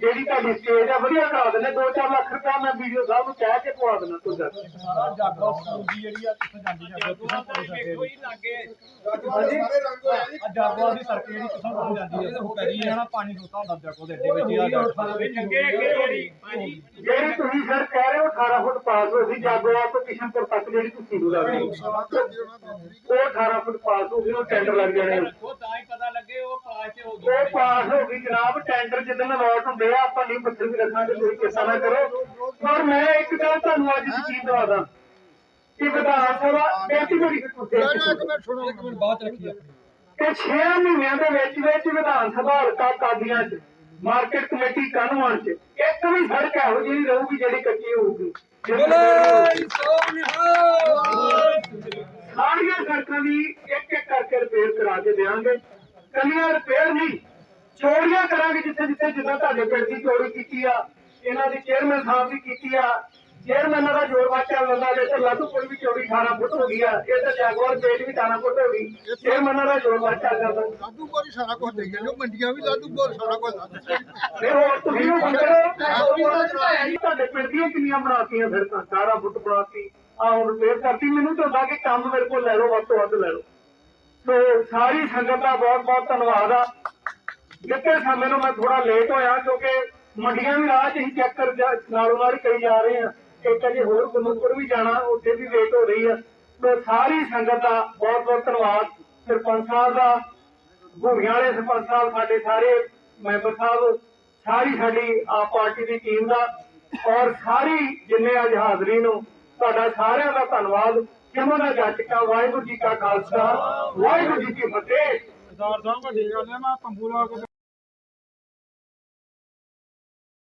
ਜਿਹੜੀ ਤੁਹਾਡੀ ਸਟੇਜ ਆ ਵਧੀਆ ਕਰਾ ਦਿੰਦੇ। 2-4 ਲੱਖ ਰੁਪਇਆ ਮੈਂ ਵੀਡੀਓ ਸਾਹਿਬ ਨੂੰ ਕਹਿ ਕੇ ਪਵਾ ਦੇਣਾ ਕੋਈ ਨੀ। ਸਾਰਾ ਜਾਗੋ ਦੀ ਜਿਹੜੀ ਆ ਕਿੱਥੇ ਜਾਂਦੀ ਜਾਗੋ ਕਿੱਥੇ ਪਹੁੰਚ ਸਕਦੇ ਹਾਂਜੀ? ਆ ਜਾਗੋ ਦੀ ਸੜਕ ਜਿਹੜੀ ਕਿੱਥੋਂ ਜਾਂਦੀ ਹੈ ਉਹ ਜਾਣਾ ਪਾਣੀ ਰੋਤਾ ਹੁੰਦਾ ਜਾਗੋ ਦੇ ਅੱਡੇ ਵਿੱਚ ਆ ਜਿਹੜੀ ਤੁਸੀਂ ਸਰ ਕਹਿ ਰਹੇ ਹੋ 18 ਫੁੱਟ ਪਾਸ ਹੋ ਗਈ ਜਾਗੋਆ ਤੋਂ ਕਿਸ਼ਨਪੁਰ ਤੱਕ ਜਿਹੜੀ ਤੁਸੀਂ ਨੂੰ ਲੱਗਦੀ ਉਹ 18 ਫੁੱਟ ਪਾਸ ਹੋ ਗਈ ਉਹ ਟੈਂਡਰ ਲੱਗ ਜਾਣੇ ਉਹ ਤਾਂ ਹੀ ਪਤਾ ਲੱਗੇ ਉਹ ਪਾਸ ਤੇ ਹੋ ਉਹ ਪਾਸ ਹੋ ਗਈ ਜਨਾਬ ਟੈਂਡਰ ਜਿੱਦਣ ਅਲਾਟ ਹੁੰਦੇ ਆ ਆਪਾਂ ਨਹੀਂ ਪੱਥਰ ਵੀ ਰੱਖਾਂਗੇ ਕੋਈ ਕਿਸਾ ਨਾ ਕਰੋ। ਪਰ ਮੈਂ ਇੱਕ ਗੱਲ ਤੁਹਾਨੂੰ ਅੱਜ ਯਕੀਨ ਦਵਾਦਾ ਕਿ ਵਿਧਾਨ ਸਭਾ ਬੇਟੀ ਮੇਰੀ ਕੁੱਤੇ ਸੁਣੋ। ਇੱਕ ਮਿੰਟ ਬਾਅਦ ਰੱਖੀ ਆਪਣੀ। ਕਿ 6 ਮਹੀਨਿਆਂ ਦੇ ਵਿੱਚ ਵਿੱਚ ਵਿਧਾਨ ਸਭਾ ਹਲਕਾ ਕਾਦੀਆਂ 'ਚ ਮਾਰਕੀਟ ਕਮੇਟੀ ਕਾਨੂੰਨ 'ਚ ਇੱਕ ਵੀ ਸੜਕ ਇਹੋ ਜਿਹੀ ਰਹੂਗੀ ਜਿਹੜੀ ਕੱਚੀ ਹੋਊਗੀ। ਸਾਰੀਆਂ ਸੜਕਾਂ ਦੀ ਇੱਕ ਇੱਕ ਕਰਕੇ ਰਿਪੇਅਰ ਕਰਾ ਕੇ ਦੇਵਾਂਗੇ। ਕੱਲੀਆਂ ਰਿਪੇਅਰ ਨਹੀਂ ਚੋਰੀਆਂ ਕਰਾਂਗੇ ਜਿੱਥੇ ਜਿੱਥੇ ਜਿੱਦਾਂ ਤੁਹਾਡੇ ਪਿੰਡ ਦੀ ਚੋਰੀ ਕੀਤੀ ਆ ਇਹਨਾਂ ਦੀ ਚੇਅਰਮੈਨ ਸਾਹਿਬ ਦੀ ਕੀਤੀ ਆ। ਚੇਅਰਮੈਨਾਂ ਦਾ ਜੋਰ ਵਾਚਾ ਲੰਦਾ ਜੇ ਤੇ ਲਾਦੂਪੁਰ ਵੀ ਚੋਰੀ 18 ਫੁੱਟ ਹੋ ਗਈ ਆ ਇਹ ਤਾਂ ਜਾਗਵਾਰ ਪੇਟ ਵੀ 18 ਫੁੱਟ ਹੋ ਗਈ। ਚੇਅਰਮੈਨਾਂ ਦਾ ਜੋਰ ਵਾਚਾ ਕਰਦਾ ਲਾਦੂਪੁਰ ਹੀ ਸਾਰਾ ਕੁਝ ਜਾਂਦੇ ਉਹ ਮੰਡੀਆਂ ਵੀ ਲਾਦੂਪੁਰ ਸਾਰਾ ਕੁਝ ਨਹੀਂ ਹੋਰ ਤੁਸੀਂ ਉਹ ਬੰਦੇ ਤੁਹਾਡੇ ਪਿੰਡ ਦੀਆਂ ਕਿੰਨੀਆਂ ਬਣਾਤੀਆਂ ਫਿਰ ਤਾਂ 18 ਫੁੱਟ ਬਣਾਤੀ। ਆ ਹੁਣ ਰਿਪੇਅਰ ਕਰਤੀ ਮੈਨੂੰ ਤਾਂ ਹੁੰਦਾ ਕਿ ਕੰਮ ਮੇਰੇ ਕੋਲ ਲੈ ਲਓ ਵੱਧ ਤੋਂ ਵੱਧ ਲੈ ਲਓ। ਸੋ ਸਾਰੀ ਸੰਗਤ ਦਾ ਬਹੁਤ ਬਹੁਤ ਧੰਨਵਾਦ ਆ। ਜਿੱਤੇ ਸਮੇਂ ਨੂੰ ਮੈਂ ਥੋੜਾ ਲੇਟ ਹੋਇਆ ਕਿਉਂਕਿ ਮੰਡੀਆਂ ਵੀ ਰਾਹ 'ਚ ਹੀ ਚੈੱਕ ਕਰ ਨਾਲੋਂ ਨਾਲ ਹੀ ਕਰੀ ਜਾ ਰਹੇ ਆ ਇੱਕ ਅਜੇ ਹੋਰ ਗੁਰਮੁਖਪੁਰ ਵੀ ਜਾਣਾ, ਉੱਥੇ ਵੀ ਵੇਟ ਹੋ ਰਹੀ ਆ ਸੋ ਸਾਰੀ ਸੰਗਤ ਦਾ ਬਹੁਤ ਬਹੁਤ ਧੰਨਵਾਦ। ਸਰਪੰਚ ਸਾਹਿਬ ਦਾ ਭੂਰੀਆਂ ਵਾਲੇ ਸਰਪੰਚ ਸਾਹਿਬ, ਸਾਡੇ ਸਾਰੇ ਮੈਂਬਰ ਸਾਹਿਬ, ਸਾਰੀ ਸਾਡੀ ਆਪ ਪਾਰਟੀ ਦੀ ਟੀਮ ਦਾ ਔਰ ਸਾਰੀ ਜਿੰਨੇ ਅੱਜ ਹਾਜ਼ਰੀ ਨੂੰ ਤੁਹਾਡਾ ਸਾਰਿਆਂ ਦਾ ਧੰਨਵਾਦ। ਜਿਵੇਂ ਦਾ ਜੱਜ ਕਾ ਵਾਹਿਗੁਰੂ ਜੀ ਕਾ ਖਾਲਸਾ, ਵਾਹਿਗੁਰੂ ਜੀ ਕੀ ਫਤਿਹ। ਸਰਦਾਰ ਸਾਹਿਬ ਵੱਡੀ ਗੱਲ ਹੈ ਮੈਂ ਤੰਬੂ ਲਾ ਕੇ